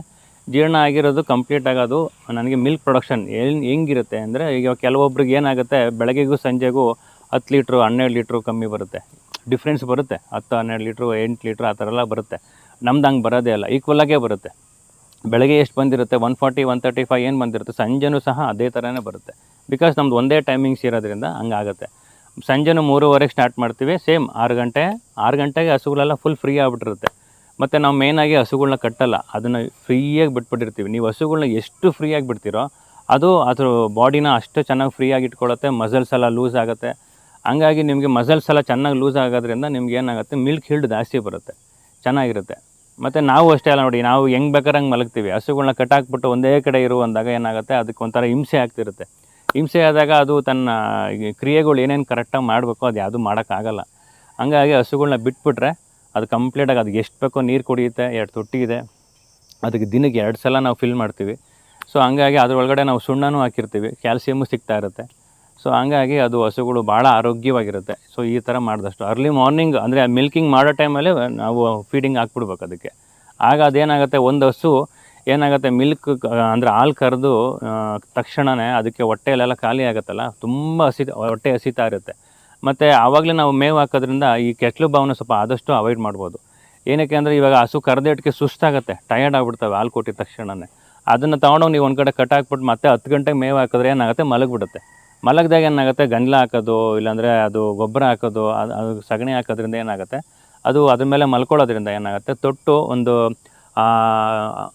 ಜೀರ್ಣ ಆಗಿರೋದು ಕಂಪ್ಲೀಟಾಗಿ ಅದು, ನನಗೆ ಮಿಲ್ಕ್ ಪ್ರೊಡಕ್ಷನ್ ಏನು ಹೆಂಗಿರುತ್ತೆ ಅಂದರೆ ಈಗ ಕೆಲವೊಬ್ರಿಗೆ ಏನಾಗುತ್ತೆ, ಬೆಳಗ್ಗೆಗೂ ಸಂಜೆಗೂ ಹತ್ತು ಲೀಟ್ರು, ಹನ್ನೆರಡು ಲೀಟ್ರು ಕಮ್ಮಿ ಬರುತ್ತೆ. ಡಿಫ್ರೆನ್ಸ್ ಬರುತ್ತೆ. ಹತ್ತು, ಹನ್ನೆರಡು ಲೀಟ್ರು, ಎಂಟು ಲೀಟ್ರ್ ಆ ಥರ ಎಲ್ಲ ಬರುತ್ತೆ. ನಮ್ದು ಹಂಗೆ ಬರೋದೇ ಅಲ್ಲ. ಈಕ್ವಲಾಗೇ ಬರುತ್ತೆ. ಬೆಳಗ್ಗೆ ಎಷ್ಟು ಬಂದಿರುತ್ತೆ? One forty one thirty five ಏನು ಬಂದಿರುತ್ತೆ? ಸಂಜೆನೂ ಸಹ ಅದೇ ಥರನೇ ಬರುತ್ತೆ. ಬಿಕಾಸ್ ನಮ್ದು ಒಂದೇ ಟೈಮಿಂಗ್ಸ್ ಇರೋದ್ರಿಂದ ಹಂಗಾಗುತ್ತೆ ಸಂಜೆನೂ ಮೂರುವರೆಗೆ ಸ್ಟಾರ್ಟ್ ಮಾಡ್ತೀವಿ. ಸೇಮ್ ಆರು ಗಂಟೆ, ಆರು ಗಂಟೆಗೆ ಹಸುಗಳೆಲ್ಲ ಫುಲ್ ಫ್ರೀ ಆಗಿಬಿಟ್ಟಿರುತ್ತೆ. ಮತ್ತು ನಾವು ಮೇಯ್ನಾಗಿ ಹಸುಗಳ್ನ ಕಟ್ಟಲ್ಲ. ಅದನ್ನು ಫ್ರೀಯಾಗಿ ಬಿಟ್ಬಿಟ್ಟಿರ್ತೀವಿ. ನೀವು ಹಸುಗಳ್ನ ಎಷ್ಟು ಫ್ರೀಯಾಗಿ ಬಿಡ್ತೀರೋ, ಅದು ಅದ್ರ ಬಾಡಿನ ಅಷ್ಟು ಚೆನ್ನಾಗಿ ಫ್ರೀಯಾಗಿ ಇಟ್ಕೊಳ್ಳುತ್ತೆ ಮಸಲ್ಸ್ ಎಲ್ಲ ಲೂಸ್ ಆಗುತ್ತೆ. ಹಂಗಾಗಿ ನಿಮಗೆ ಮಸಲ್ಸ್ ಎಲ್ಲ ಚೆನ್ನಾಗಿ ಲೂಸ್ ಆಗೋದ್ರಿಂದ ನಿಮ್ಗೆ ಏನಾಗುತ್ತೆ? ಮಿಲ್ಕ್ ಹಿಲ್ಡ್ ಜಾಸ್ತಿ ಬರುತ್ತೆ. ಚೆನ್ನಾಗಿರುತ್ತೆ. ಮತ್ತು ನಾವು ಅಷ್ಟೇ ಅಲ್ಲ ನೋಡಿ, ನಾವು ಹೆಂಗೆ ಬೇಕಾದ್ರೆ ಹಂಗೆ ಮಲಗ್ತೀವಿ. ಹಸುಗಳನ್ನ ಕಟ್ಟಾಕ್ಬಿಟ್ಟು ಒಂದೇ ಕಡೆ ಇರು ಅಂದಾಗ ಏನಾಗುತ್ತೆ? ಅದಕ್ಕೆ ಒಂಥರ ಹಿಂಸೆ ಆಗ್ತಿರುತ್ತೆ. ಹಿಂಸೆ ಆದಾಗ ಅದು ತನ್ನ ಕ್ರಿಯೆಗಳು ಏನೇನು ಕರೆಕ್ಟಾಗಿ ಮಾಡಬೇಕು ಅದು ಯಾವುದು ಮಾಡೋಕ್ಕಾಗಲ್ಲ. ಹಂಗಾಗಿ ಹಸುಗಳನ್ನ ಬಿಟ್ಬಿಟ್ರೆ ಅದು ಕಂಪ್ಲೀಟಾಗಿ ಅದಕ್ಕೆ ಎಷ್ಟು ಬೇಕೋ ನೀರು ಕುಡಿಯುತ್ತೆ ಎರಡು ತೊಟ್ಟಿಗಿದೆ ಅದಕ್ಕೆ ದಿನಕ್ಕೆ ಎರಡು ಸಲ ನಾವು ಫಿಲ್ ಮಾಡ್ತೀವಿ. ಸೊ ಹಂಗಾಗಿ ಅದರೊಳಗಡೆ ನಾವು ಸುಣ್ಣನೂ ಹಾಕಿರ್ತೀವಿ. ಕ್ಯಾಲ್ಸಿಯಮು ಸಿಗ್ತಾ ಇರುತ್ತೆ. ಸೊ ಹಂಗಾಗಿ ಅದು ಹಸುಗಳು ಭಾಳ ಆರೋಗ್ಯವಾಗಿರುತ್ತೆ. ಸೊ ಈ ಥರ ಮಾಡಿದಷ್ಟು. ಅರ್ಲಿ ಮಾರ್ನಿಂಗ್ ಅಂದರೆ ಮಿಲ್ಕಿಂಗ್ ಮಾಡೋ ಟೈಮಲ್ಲಿ ನಾವು ಫೀಡಿಂಗ್ ಹಾಕ್ಬಿಡ್ಬೇಕು ಅದಕ್ಕೆ. ಆಗ ಅದೇನಾಗುತ್ತೆ? ಒಂದು ಹಸು ಏನಾಗುತ್ತೆ? ಮಿಲ್ಕ್ ಅಂದರೆ ಹಾಲು ಕರೆದು ತಕ್ಷಣವೇ ಅದಕ್ಕೆ ಹೊಟ್ಟೆಯಲ್ಲೆಲ್ಲ ಖಾಲಿ ಆಗುತ್ತಲ್ಲ? ತುಂಬ ಹಸಿ, ಹೊಟ್ಟೆ ಹಸಿತಾ ಇರುತ್ತೆ. ಮತ್ತು ಆವಾಗಲೇ ನಾವು ಮೇವು ಹಾಕೋದ್ರಿಂದ ಈ ಕೆಟ್ಲು ಭಾವನೆ ಸ್ವಲ್ಪ ಆದಷ್ಟು ಅವಾಯ್ಡ್ ಮಾಡ್ಬೋದು. ಏನಕ್ಕೆ ಅಂದರೆ ಇವಾಗ ಹಸು ಕರೆದಿಟ್ಟಿಗೆ ಸುಸ್ತಾಗುತ್ತೆ. ಟಯರ್ಡ್ ಆಗಿಬಿಡ್ತವೆ ಹಾಲು ಕೊಟ್ಟಿದ ತಕ್ಷಣವೇ ಅದನ್ನು ತೊಗೊಂಡೋಗಿ ನೀವು ಒಂದು ಕಡೆ ಕಟ್ ಹಾಕ್ಬಿಟ್ಟು ಮತ್ತೆ ಹತ್ತು ಗಂಟೆಗೆ ಮೇವು ಹಾಕಿದ್ರೆ ಏನಾಗುತ್ತೆ? ಮಲಗಿಬಿಡುತ್ತೆ. ಮಲಗ್ದಾಗ ಏನಾಗುತ್ತೆ? ಗಂಜಲ ಹಾಕೋದು, ಇಲ್ಲಾಂದರೆ ಅದು ಗೊಬ್ಬರ ಹಾಕೋದು, ಅದು ಸಗಣಿ ಹಾಕೋದ್ರಿಂದ ಏನಾಗುತ್ತೆ? ಅದು ಅದ್ರ ಮೇಲೆ ಮಲ್ಕೊಳ್ಳೋದ್ರಿಂದ ಏನಾಗುತ್ತೆ? ತೊಟ್ಟು ಒಂದು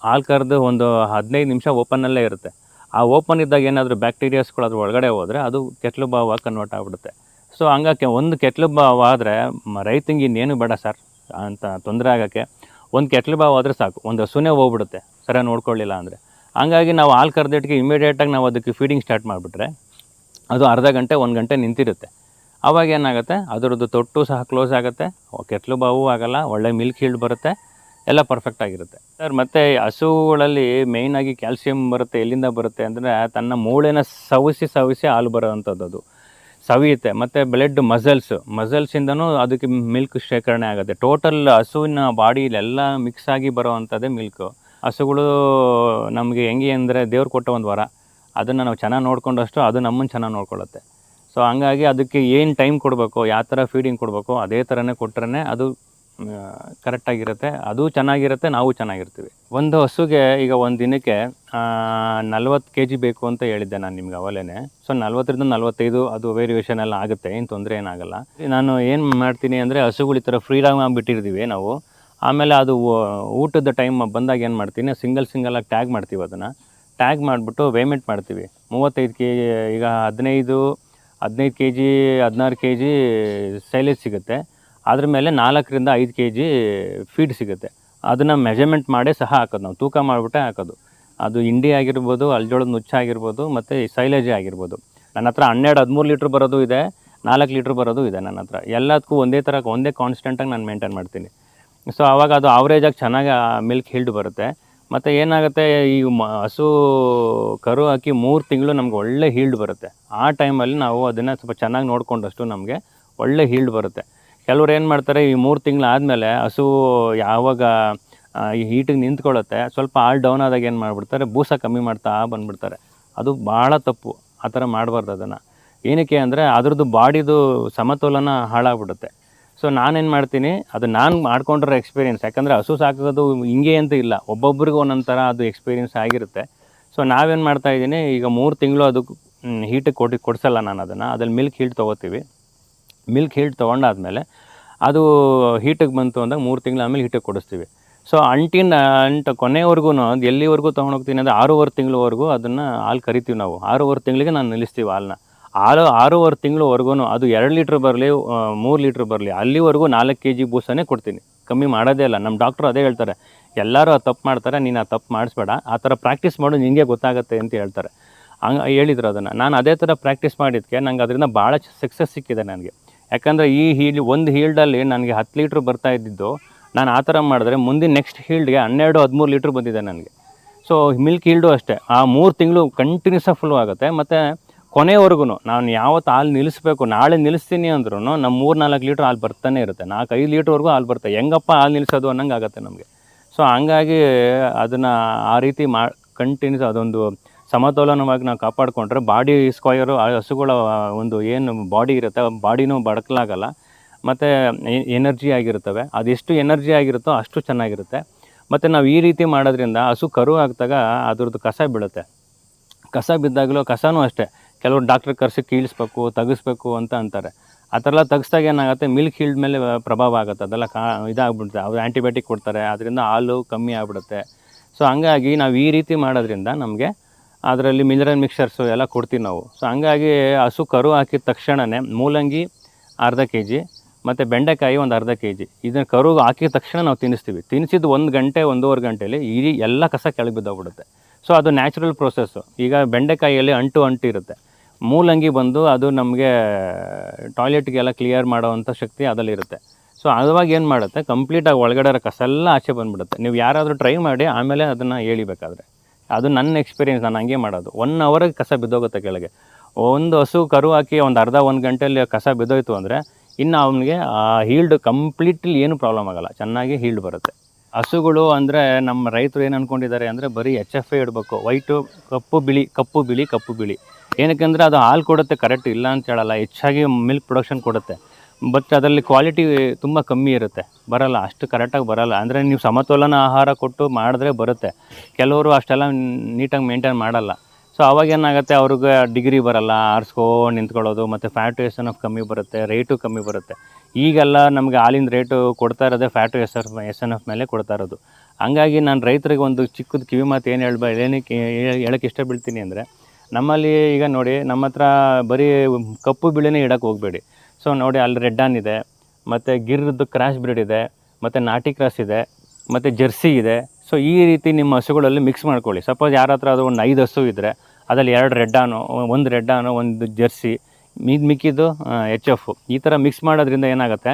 ಹಾಲು ಕರೆದು ಒಂದು ಹದಿನೈದು ನಿಮಿಷ ಓಪನ್ನಲ್ಲೇ ಇರುತ್ತೆ. ಆ ಓಪನ್ ಇದ್ದಾಗ ಏನಾದರೂ ಬ್ಯಾಕ್ಟೀರಿಯಾಸ್ಗಳು ಅದ್ರ ಒಳಗಡೆ ಹೋದರೆ ಅದು ಕೆಟ್ಲು ಬಾವ ಕನ್ವರ್ಟ್ ಆಗಿಬಿಡುತ್ತೆ. ಸೊ ಹಂಗಾಗಿ ಒಂದು ಕೆಟ್ಲು ಬಾವು ಆದರೆ ರೈತಂಗೆ ಇನ್ನೇನು ಬೇಡ ಸರ್ ಅಂತ ತೊಂದರೆ ಆಗೋಕ್ಕೆ ಒಂದು ಕೆಟ್ಲು ಬಾವು ಆದರೆ ಸಾಕು. ಒಂದು ಹಸುನೇ ಹೋಗ್ಬಿಡುತ್ತೆ. ಸರ ನೋಡ್ಕೊಳ್ಳಿಲ್ಲ ಅಂದರೆ. ಹಂಗಾಗಿ ನಾವು ಹಾಲು ಕರೆದಿಟ್ಟಿಗೆ ಇಮಿಡಿಯೇಟಾಗಿ ನಾವು ಅದಕ್ಕೆ ಫೀಡಿಂಗ್ ಸ್ಟಾರ್ಟ್ ಮಾಡಿಬಿಟ್ರೆ ಅದು ಅರ್ಧ ಗಂಟೆ, ಒಂದು ಗಂಟೆ ನಿಂತಿರುತ್ತೆ. ಆವಾಗ ಏನಾಗುತ್ತೆ? ಅದರದ್ದು ತೊಟ್ಟು ಸಹ ಕ್ಲೋಸ್ ಆಗುತ್ತೆ. ಕೆಟ್ಲು ಬಾವು ಆಗಲ್ಲ, ಒಳ್ಳೆ ಮಿಲ್ಕ್ ಹೀಲ್ಡ್ ಬರುತ್ತೆ, ಎಲ್ಲ ಪರ್ಫೆಕ್ಟ್ ಆಗಿರುತ್ತೆ. ಸರ್, ಮತ್ತು ಹಸುಗಳಲ್ಲಿ ಮೇಯ್ನಾಗಿ ಕ್ಯಾಲ್ಸಿಯಂ ಬರುತ್ತೆ, ಎಲ್ಲಿಂದ ಬರುತ್ತೆ ಅಂದರೆ ತನ್ನ ಮೂಳೆನ ಸವಿಸಿ ಸವಿಸಿ ಹಾಲು ಬರೋವಂಥದ್ದು ಅದು. ಸವಿಯುತ್ತೆ. ಮತ್ತು ಬ್ಲಡ್ ಮಸಲ್ಸ್ ಮಸಲ್ಸಿಂದನೂ ಅದಕ್ಕೆ ಮಿಲ್ಕ್ ಶೇಖರಣೆ ಆಗುತ್ತೆ. ಟೋಟಲ್ ಹಸುವಿನ ಬಾಡಿಲೆಲ್ಲ ಮಿಕ್ಸ್ ಆಗಿ ಬರೋವಂಥದ್ದೇ ಮಿಲ್ಕು ಹಸುಗಳು ನಮಗೆ ಹೆಂಗೆ ಅಂದರೆ ದೇವ್ರು ಕೊಟ್ಟ ಒಂದು ವರ. ಅದನ್ನು ನಾವು ಚೆನ್ನಾಗಿ ನೋಡ್ಕೊಂಡಷ್ಟು ಅದು ನಮ್ಮನ್ನು ಚೆನ್ನಾಗಿ ನೋಡ್ಕೊಳ್ಳುತ್ತೆ. ಸೊ ಹಂಗಾಗಿ ಅದಕ್ಕೆ ಏನು ಟೈಮ್ ಕೊಡಬೇಕು, ಯಾವ ಥರ ಫೀಡಿಂಗ್ ಕೊಡಬೇಕು, ಅದೇ ಥರನೇ ಕೊಟ್ರೆ ಅದು ಕರೆಕ್ಟಾಗಿರುತ್ತೆ ಅದು ಚೆನ್ನಾಗಿರುತ್ತೆ, ನಾವು ಚೆನ್ನಾಗಿರ್ತೀವಿ. ಒಂದು ಹಸುಗೆ ಈಗ ಒಂದು ದಿನಕ್ಕೆ ನಲ್ವತ್ತು ಕೆ ಜಿ ಬೇಕು ಅಂತ ಹೇಳಿದ್ದೆ ನಾನು ನಿಮ್ಗೆ ಅವಲೇ ಸೊ ನಲ್ವತ್ತರಿಂದ ನಲ್ವತ್ತೈದು ಅದು ವೇರಿಯೇಷನ್ ಎಲ್ಲ ಆಗುತ್ತೆ, ಏನು ತೊಂದರೆ ಏನಾಗಲ್ಲ. ನಾನು ಏನು ಮಾಡ್ತೀನಿ ಅಂದರೆ ಹಸುಗಳು ಈ ಥರ ಫ್ರೀಡಾಗಿ ಬಿಟ್ಟಿರ್ತೀವಿ ನಾವು. ಆಮೇಲೆ ಅದು ಊಟದ ಟೈಮ್ ಬಂದಾಗ ಏನು ಮಾಡ್ತೀನಿ ಸಿಂಗಲ್ ಸಿಂಗಲಾಗಿ ಟ್ಯಾಗ್ ಮಾಡ್ತೀವಿ ಅದನ್ನು. ಟ್ಯಾಗ್ ಮಾಡಿಬಿಟ್ಟು ಪೇಮೆಂಟ್ ಮಾಡ್ತೀವಿ. ಮೂವತ್ತೈದು ಕೆ ಜಿ ಈಗ ಹದಿನೈದು ಹದಿನೈದು ಕೆ ಜಿ, ಹದಿನಾರು ಕೆ ಜಿ ಸೈಲೇಜ್ ಸಿಗುತ್ತೆ. ಅದ್ರ ಮೇಲೆ ನಾಲ್ಕರಿಂದ ಐದು ಕೆ ಜಿ ಫೀಡ್ ಸಿಗುತ್ತೆ. ಅದನ್ನು ಮೆಜರ್ಮೆಂಟ್ ಮಾಡೇ ಸಹ ಹಾಕೋದು. ನಾವು ತೂಕ ಮಾಡಿಬಿಟ್ಟೆ ಹಾಕೋದು. ಅದು ಇಂಡಿ ಆಗಿರ್ಬೋದು, ಅಲ್ಜೋಳದ ನುಚ್ಚ ಆಗಿರ್ಬೋದು, ಮತ್ತು ಸೈಲೇಜೇ ಆಗಿರ್ಬೋದು. ನನ್ನ ಹತ್ರ ಹನ್ನೆರಡು, ಹದಿಮೂರು ಲೀಟ್ರ್ ಬರೋದು ಇದೆ, ನಾಲ್ಕು ಲೀಟ್ರ್ ಬರೋದು ಇದೆ ನನ್ನ ಹತ್ರ. ಎಲ್ಲದಕ್ಕೂ ಒಂದೇ ಥರ ಒಂದೇ ಕಾನ್ಸ್ಟೆಂಟಾಗಿ ನಾನು ಮೇಂಟೈನ್ ಮಾಡ್ತೀನಿ. ಸೊ ಆವಾಗ ಅದು ಆವ್ರೇಜಾಗಿ ಚೆನ್ನಾಗಿ ಮಿಲ್ಕ್ ಹಿಲ್ಡ್ ಬರುತ್ತೆ. ಮತ್ತು ಏನಾಗುತ್ತೆ, ಈ ಮ, ಹಸು ಕರು ಹಾಕಿ ಮೂರು ತಿಂಗಳು ನಮ್ಗೆ ಒಳ್ಳೆ ಹೀಲ್ಡ್ ಬರುತ್ತೆ. ಆ ಟೈಮಲ್ಲಿ ನಾವು ಅದನ್ನು ಸ್ವಲ್ಪ ಚೆನ್ನಾಗಿ ನೋಡಿಕೊಂಡಷ್ಟು ನಮಗೆ ಒಳ್ಳೆ ಹೀಲ್ಡ್ ಬರುತ್ತೆ. ಕೆಲವ್ರು ಏನು ಮಾಡ್ತಾರೆ, ಈ ಮೂರು ತಿಂಗಳು ಆದಮೇಲೆ ಹಸು ಯಾವಾಗ ಈ ಹೀಟಿಗೆ ನಿಂತ್ಕೊಳ್ಳುತ್ತೆ ಸ್ವಲ್ಪ ಆಲ್ ಡೌನ್ ಆದಾಗ ಏನು ಮಾಡಿಬಿಡ್ತಾರೆ, ಬೂಸ ಕಮ್ಮಿ ಮಾಡ್ತಾ ಬಂದ್ಬಿಡ್ತಾರೆ. ಅದು ಭಾಳ ತಪ್ಪು. ಆ ಥರ ಮಾಡಬಾರ್ದು ಅದನ್ನು. ಏನಕ್ಕೆ ಅಂದರೆ ಅದ್ರದ್ದು ಬಾಡಿದು ಸಮತೋಲನ ಹಾಳಾಗ್ಬಿಡುತ್ತೆ. ಸೊ ನಾನೇನು ಮಾಡ್ತೀನಿ, ಅದು ನಾನು ಮಾಡ್ಕೊಂಡಿರೋ ಎಕ್ಸ್ಪೀರಿಯೆನ್ಸ್ ಯಾಕಂದರೆ ಹಸು ಸಾಕೋದು ಹಿಂಗೆ ಅಂತ ಇಲ್ಲ. ಒಬ್ಬೊಬ್ರಿಗೂ ಒಂದೊಂದು ಥರ ಅದು ಎಕ್ಸ್ಪೀರಿಯೆನ್ಸ್ ಆಗಿರುತ್ತೆ. ಸೊ ನಾವೇನು ಮಾಡ್ತಾ ಇದ್ದೀನಿ, ಈಗ ಮೂರು ತಿಂಗಳು ಅದು ಹೀಟಿಗೆ ಕೊಟ್ಟು ಕೊಡಿಸಲ್ಲ ನಾನು ಅದನ್ನು. ಅದ್ರಲ್ಲಿ ಮಿಲ್ಕ್ ಹೀಟ್ ತೊಗೋತೀವಿ. ಮಿಲ್ಕ್ ಹೀಟ್ ತೊಗೊಂಡಾದ್ಮೇಲೆ ಅದು ಹೀಟಿಗೆ ಬಂತು ಅಂದಾಗ ಮೂರು ತಿಂಗಳು ಆಮೇಲೆ ಹೀಟಿಗೆ ಕೊಡಿಸ್ತೀವಿ. ಸೊ ಅಂಟಿನ ಅಂಟ ಕೊನೆವರೆಗೂ ಅದು ಎಲ್ಲಿವರೆಗೂ ತೊಗೊಂಡೋಗ್ತೀನಿ ಅಂದರೆ ಆರೂವರೆ ತಿಂಗಳವರೆಗೂ ಅದನ್ನು ಹಾಲು ಕರಿತೀವಿ ನಾವು. ಆರೂವರೆ ತಿಂಗಳಿಗೆ ನಾನು ನಿಲ್ಲಿಸ್ತೀವಿ ಹಾಲನ್ನ ಆರು, ಆರೂವರೆ ತಿಂಗಳವರೆಗೂ ಅದು ಎರಡು ಲೀಟ್ರ್ ಬರಲಿ ಮೂರು ಲೀಟ್ರ್ ಬರಲಿ, ಅಲ್ಲಿವರೆಗೂ ನಾಲ್ಕು ಕೆ ಜಿ ಬೂಸನೇ ಕೊಡ್ತೀನಿ. ಕಮ್ಮಿ ಮಾಡೋದೇ ಇಲ್ಲ. ನಮ್ಮ ಡಾಕ್ಟ್ರು ಅದೇ ಹೇಳ್ತಾರೆ. ಎಲ್ಲರೂ ಆ ತಪ್ಪು ಮಾಡ್ತಾರೆ, ನೀನು ಆ ತಪ್ಪು ಮಾಡಿಸ್ಬೇಡ. ಆ ಥರ ಪ್ರಾಕ್ಟೀಸ್ ಮಾಡು ನಿನಗೆ ಗೊತ್ತಾಗುತ್ತೆ ಅಂತ ಹೇಳ್ತಾರೆ. ಹಂಗೆ ಹೇಳಿದ್ರು ಅದನ್ನು. ನಾನು ಅದೇ ಥರ ಪ್ರಾಕ್ಟೀಸ್ ಮಾಡಿದ್ದಕ್ಕೆ ನಂಗೆ ಅದರಿಂದ ಭಾಳ ಸಕ್ಸಸ್ ಸಿಕ್ಕಿದೆ ನನಗೆ. ಯಾಕಂದರೆ ಈ ಹೀಲ್, ಒಂದು ಹೀಲ್ಡಲ್ಲಿ ನನಗೆ ಹತ್ತು ಲೀಟ್ರ್ ಬರ್ತಾ ಇದ್ದಿದ್ದು, ನಾನು ಆ ಥರ ಮಾಡಿದ್ರೆ ಮುಂದಿನ ನೆಕ್ಸ್ಟ್ ಹೀಲ್ಡ್ಗೆ ಹನ್ನೆರಡು, ಹದಿಮೂರು ಲೀಟ್ರ್ ಬಂದಿದೆ ನನಗೆ. ಸೊ, ಮಿಲ್ಕ್ ಹೀಲ್ಡು ಅಷ್ಟೇ. ಆ ಮೂರು ತಿಂಗಳು ಕಂಟಿನ್ಯೂಸ್ ಫುಲ್ ಆಗುತ್ತೆ. ಮತ್ತು ಕೊನೆವರೆಗೂ ನಾನು ಯಾವತ್ತು ಹಾಲು ನಿಲ್ಲಿಸ್ಬೇಕು ನಾಳೆ ನಿಲ್ಲಿಸ್ತೀನಿ ಅಂದ್ರೂ ನಮ್ಮ ಮೂರು ನಾಲ್ಕು ಲೀಟ್ರ್ ಹಾಲು ಬರ್ತಾನೆ ಇರುತ್ತೆ. ನಾಲ್ಕು ಐದು ಲೀಟ್ರ್ವರೆಗೂ ಹಾಲು ಬರುತ್ತೆ ಹೆಂಗಪ್ಪ ಹಾಲು ನಿಲ್ಲಿಸೋದು ಅನ್ನಂಗೆ ಆಗುತ್ತೆ ನಮಗೆ. ಸೊ ಹಂಗಾಗಿ ಅದನ್ನು ಆ ರೀತಿ ಮಾ ಕಂಟಿನ್ಯೂಸ್ ಅದೊಂದು ಸಮತೋಲನವಾಗಿ ನಾವು ಕಾಪಾಡಿಕೊಂಡ್ರೆ ಬಾಡಿ ಸ್ಕ್ವಯರು ಹಸುಗಳ ಒಂದು ಏನು ಬಾಡಿ ಇರುತ್ತೆ, ಬಾಡಿನೂ ಬಡಕಲಾಗಲ್ಲ. ಮತ್ತು ಎನರ್ಜಿ ಆಗಿರ್ತವೆ ಅದೆಷ್ಟು ಎನರ್ಜಿ ಆಗಿರುತ್ತೋ ಅಷ್ಟು ಚೆನ್ನಾಗಿರುತ್ತೆ. ಮತ್ತು ನಾವು ಈ ರೀತಿ ಮಾಡೋದ್ರಿಂದ ಹಸು ಕರು ಹಾಕಿದಾಗ ಅದ್ರದ್ದು ಕಸ ಬೀಳುತ್ತೆ ಕಸ ಬಿದ್ದಾಗಲೂ ಕಸನೂ ಅಷ್ಟೇ. ಕೆಲವರು ಡಾಕ್ಟ್ರ್ ಕರೆಸಿ ಕೀಳಿಸ್ಬೇಕು, ತೆಗಿಸ್ಬೇಕು ಅಂತ ಅಂತಾರೆ. ಆ ಥರ ಎಲ್ಲ ತೆಗಿಸ್ದಾಗ ಏನಾಗುತ್ತೆ ಮಿಲ್ಕ್ ಹೀಲ್ಡ್ ಮೇಲೆ ಪ್ರಭಾವ ಆಗುತ್ತೆ. ಅದೆಲ್ಲ ಕಾ, ಇದಾಗ್ಬಿಡುತ್ತೆ. ಅವ್ರು ಆ್ಯಂಟಿಬಯೋಟಿಕ್ ಕೊಡ್ತಾರೆ ಅದರಿಂದ ಹಾಲು ಕಮ್ಮಿ ಆಗ್ಬಿಡುತ್ತೆ. ಸೊ ಹಂಗಾಗಿ ನಾವು ಈ ರೀತಿ ಮಾಡೋದ್ರಿಂದ ನಮಗೆ ಅದರಲ್ಲಿ ಮಿನರಲ್ ಮಿಕ್ಸರ್ಸು ಎಲ್ಲ ಕೊಡ್ತೀವಿ ನಾವು. ಸೊ ಹಂಗಾಗಿ ಹಸು ಕರು ಹಾಕಿದ ತಕ್ಷಣವೇ ಮೂಲಂಗಿ ಅರ್ಧ ಕೆ ಜಿ ಮತ್ತು ಬೆಂಡೆಕಾಯಿ ಒಂದು ಅರ್ಧ ಕೆ ಜಿ ಇದನ್ನು ಕರು ಹಾಕಿದ ತಕ್ಷಣ ನಾವು ತಿನ್ನಿಸ್ತೀವಿ. ತಿನ್ನಿಸಿದ ಒಂದು ಗಂಟೆ, ಒಂದೂವರೆ ಗಂಟೆಯಲ್ಲಿ ಇಡೀ ಎಲ್ಲ ಕಸ ಕೆಳಗೆ ಬಿದ್ದೋಗ್ಬಿಡುತ್ತೆ. ಸೊ ಅದು ನ್ಯಾಚುರಲ್ ಪ್ರೊಸೆಸ್ಸು ಈಗ ಬೆಂಡೆಕಾಯಿಯಲ್ಲಿ ಅಂಟು ಅಂಟು ಇರುತ್ತೆ ಮೂಲಂಗಿ ಬಂದು ಅದು ನಮಗೆ, ಟಾಯ್ಲೆಟ್ಗೆಲ್ಲ ಕ್ಲಿಯರ್ ಮಾಡೋವಂಥ ಶಕ್ತಿ ಅದರಲ್ಲಿರುತ್ತೆ. ಸೊ ಅದವಾಗ ಏನು ಮಾಡುತ್ತೆ? ಕಂಪ್ಲೀಟಾಗಿ ಒಳಗಡೆ ಕಸ ಎಲ್ಲ ಆಚೆ ಬಂದುಬಿಡುತ್ತೆ. ನೀವು ಯಾರಾದರೂ ಟ್ರೈ ಮಾಡಿ, ಆಮೇಲೆ ಅದನ್ನು ಹೇಳಿಬೇಕಾದ್ರೆ ಅದು ನನ್ನ ಎಕ್ಸ್ಪೀರಿಯೆನ್ಸ್ ನಾನು ಹಂಗೆ ಮಾಡೋದು. ಒನ್ ಅವರಿಗೆ ಕಸ ಬಿದ್ದೋಗುತ್ತೆ ಕೆಳಗೆ. ಒಂದು ಹಸು ಕರು ಹಾಕಿ ಒಂದು ಅರ್ಧ, ಒಂದು ಗಂಟೆಯಲ್ಲಿ ಕಸ ಬಿದ್ದೋಯ್ತು ಅಂದರೆ, ಇನ್ನು ಅವನಿಗೆ ಆ ಹೀಲ್ಡ್ ಕಂಪ್ಲೀಟ್ಲಿ ಏನು ಪ್ರಾಬ್ಲಮ್ ಆಗಲ್ಲ. ಚೆನ್ನಾಗಿ ಹೀಲ್ಡ್ ಬರುತ್ತೆ. ಹಸುಗಳು ಅಂದರೆ ನಮ್ಮ ರೈತರು ಏನು ಅಂದ್ಕೊಂಡಿದ್ದಾರೆ ಅಂದರೆ ಬರೀ ಎಚ್ ಎಫ್ ಎ ಇಡಬೇಕು. ವೈಟು ಕಪ್ಪು ಬಿಳಿ ಕಪ್ಪು ಬಿಳಿ ಕಪ್ಪು ಬಿಳಿ. ಏನಕ್ಕೆಂದರೆ ಅದು ಹಾಲು ಕೊಡುತ್ತೆ ಕರೆಕ್ಟ್ ಇಲ್ಲ ಅಂತ ಹೇಳಲ್ಲ. ಹೆಚ್ಚಾಗಿ ಮಿಲ್ಕ್ ಪ್ರೊಡಕ್ಷನ್ ಕೊಡುತ್ತೆ. ಬಟ್ ಅದರಲ್ಲಿ ಕ್ವಾಲಿಟಿ ತುಂಬ ಕಮ್ಮಿ ಇರುತ್ತೆ. ಬರಲ್ಲ, ಅಷ್ಟು ಕರೆಕ್ಟಾಗಿ ಬರಲ್ಲ. ಅಂದರೆ ನೀವು ಸಮತೋಲನ ಆಹಾರ ಕೊಟ್ಟು ಮಾಡಿದ್ರೆ ಬರುತ್ತೆ. ಕೆಲವರು ಅಷ್ಟೆಲ್ಲ ನೀಟಾಗಿ ಮೇಂಟೈನ್ ಮಾಡಲ್ಲ. ಸೊ ಅವಾಗ ಏನಾಗುತ್ತೆ, ಅವ್ರಿಗೆ ಡಿಗ್ರಿ ಬರಲ್ಲ, ಆರಿಸ್ಕೊಂಡು ನಿಂತ್ಕೊಳ್ಳೋದು, ಮತ್ತು ಫ್ಯಾಟ್ ಎಸ್ ಎನ್ ಎಫ್ ಕಮ್ಮಿ ಬರುತ್ತೆ ರೇಟು ಕಮ್ಮಿ ಬರುತ್ತೆ. ಈಗೆಲ್ಲ ನಮಗೆ ಹಾಲಿನ ರೇಟು ಕೊಡ್ತಾ ಇರೋದೇ fat S F S N F ಮೇಲೆ ಕೊಡ್ತಾ ಇರೋದು. ಹಂಗಾಗಿ ನಾನು ರೈತರಿಗೆ ಒಂದು ಚಿಕ್ಕದು ಕಿವಿ ಮಾತು ಏನು ಹೇಳ್ಬ ಏನಕ್ಕೆ ಹೇಳೋಕ್ಕೆ ಇಷ್ಟಪಡ್ತೀನಿ ಅಂದರೆ ನಮ್ಮಲ್ಲಿ ಈಗ ನೋಡಿ, ನಮ್ಮ ಹತ್ರ ಬರೀ ಕಪ್ಪು ಬಿಳಿನೇ ಇಡಕ್ಕೆ ಹೋಗಬೇಡಿ. ಸೊ ನೋಡಿ ಅಲ್ಲಿ ರೆಡ್ ಆನ್ ಇದೆ, ಮತ್ತು ಗಿರ್ದು ಕ್ರಾಶ್ ಬ್ರೀಡ್ ಇದೆ, ಮತ್ತು ನಾಟಿ ಕ್ರಾಸ್ ಇದೆ, ಮತ್ತು ಜರ್ಸಿ ಇದೆ. ಸೊ ಈ ರೀತಿ ನಿಮ್ಮ ಹಸುಗಳಲ್ಲಿ ಮಿಕ್ಸ್ ಮಾಡ್ಕೊಳ್ಳಿ. ಸಪೋಸ್ ಯಾರ ಹತ್ರ ಅದು ಒಂದು ಐದು ಹಸು ಇದ್ದರೆ ಅದರಲ್ಲಿ ಎರಡು ರೆಡ್ ಆನು ಒಂದು ರೆಡ್ ಆನು ಒಂದು ಜರ್ಸಿ ಮೀದ್ ಮಿಕ್ಕಿದ್ದು ಎಚ್ ಎಫ್ ಈ ಥರ ಮಿಕ್ಸ್ ಮಾಡೋದ್ರಿಂದ ಏನಾಗುತ್ತೆ,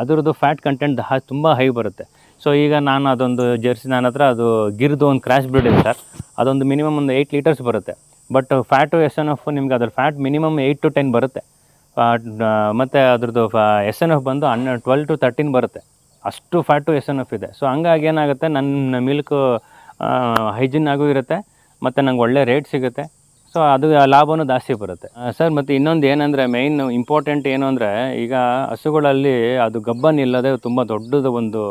ಅದರದ್ದು ಫ್ಯಾಟ್ ಕಂಟೆಂಟ್ ಹಾ, ತುಂಬ ಹೈ ಬರುತ್ತೆ. ಸೊ ಈಗ ನಾನು ಅದೊಂದು ಜರ್ಸಿ ನನ್ನ ಹತ್ರ ಅದು ಗಿರ್ದು ಒಂದು ಕ್ರಾಶ್ ಬ್ರಿಡ್ ಇದೆ ಸರ್ ಅದೊಂದು ಮಿನಿಮಮ್ ಒಂದು ಏಯ್ಟ್ ಲೀಟರ್ಸ್ ಬರುತ್ತೆ. But fat S N F ನಿಮ್ಗೆ ಅದ್ರ fat minimum eight to ten ಬರುತ್ತೆ. ಮತ್ತು ಅದ್ರದ್ದು ಎಸ್ ಎನ್ ಎಫ್ ಬಂದು ಹನ್ನ ಟ್ವೆಲ್ ಟು ತರ್ಟೀನ್ ಬರುತ್ತೆ. ಅಷ್ಟು ಫ್ಯಾಟು ಎಸ್ ಎನ್ ಎಫ್ ಇದೆ. ಸೊ ಹಂಗಾಗಿ ಏನಾಗುತ್ತೆ, ನನ್ನ ಮಿಲ್ಕ್ ಹೈಜಿನ್ ಆಗೂ ಇರುತ್ತೆ, ಮತ್ತು ನಂಗೆ ಒಳ್ಳೆ ರೇಟ್ ಸಿಗುತ್ತೆ. ಸೊ ಅದು ಲಾಭವೂ ಜಾಸ್ತಿ ಬರುತ್ತೆ. ಸರ್ ಮತ್ತು ಇನ್ನೊಂದು ಏನಂದರೆ ಮೇಯ್ನ್ ಇಂಪಾರ್ಟೆಂಟ್ ಏನು ಅಂದರೆ, ಈಗ ಹಸುಗಳಲ್ಲಿ ಅದು ಗಬ್ಬನ್ ಇಲ್ಲದೆ ತುಂಬ ದೊಡ್ಡದು ಒಂದು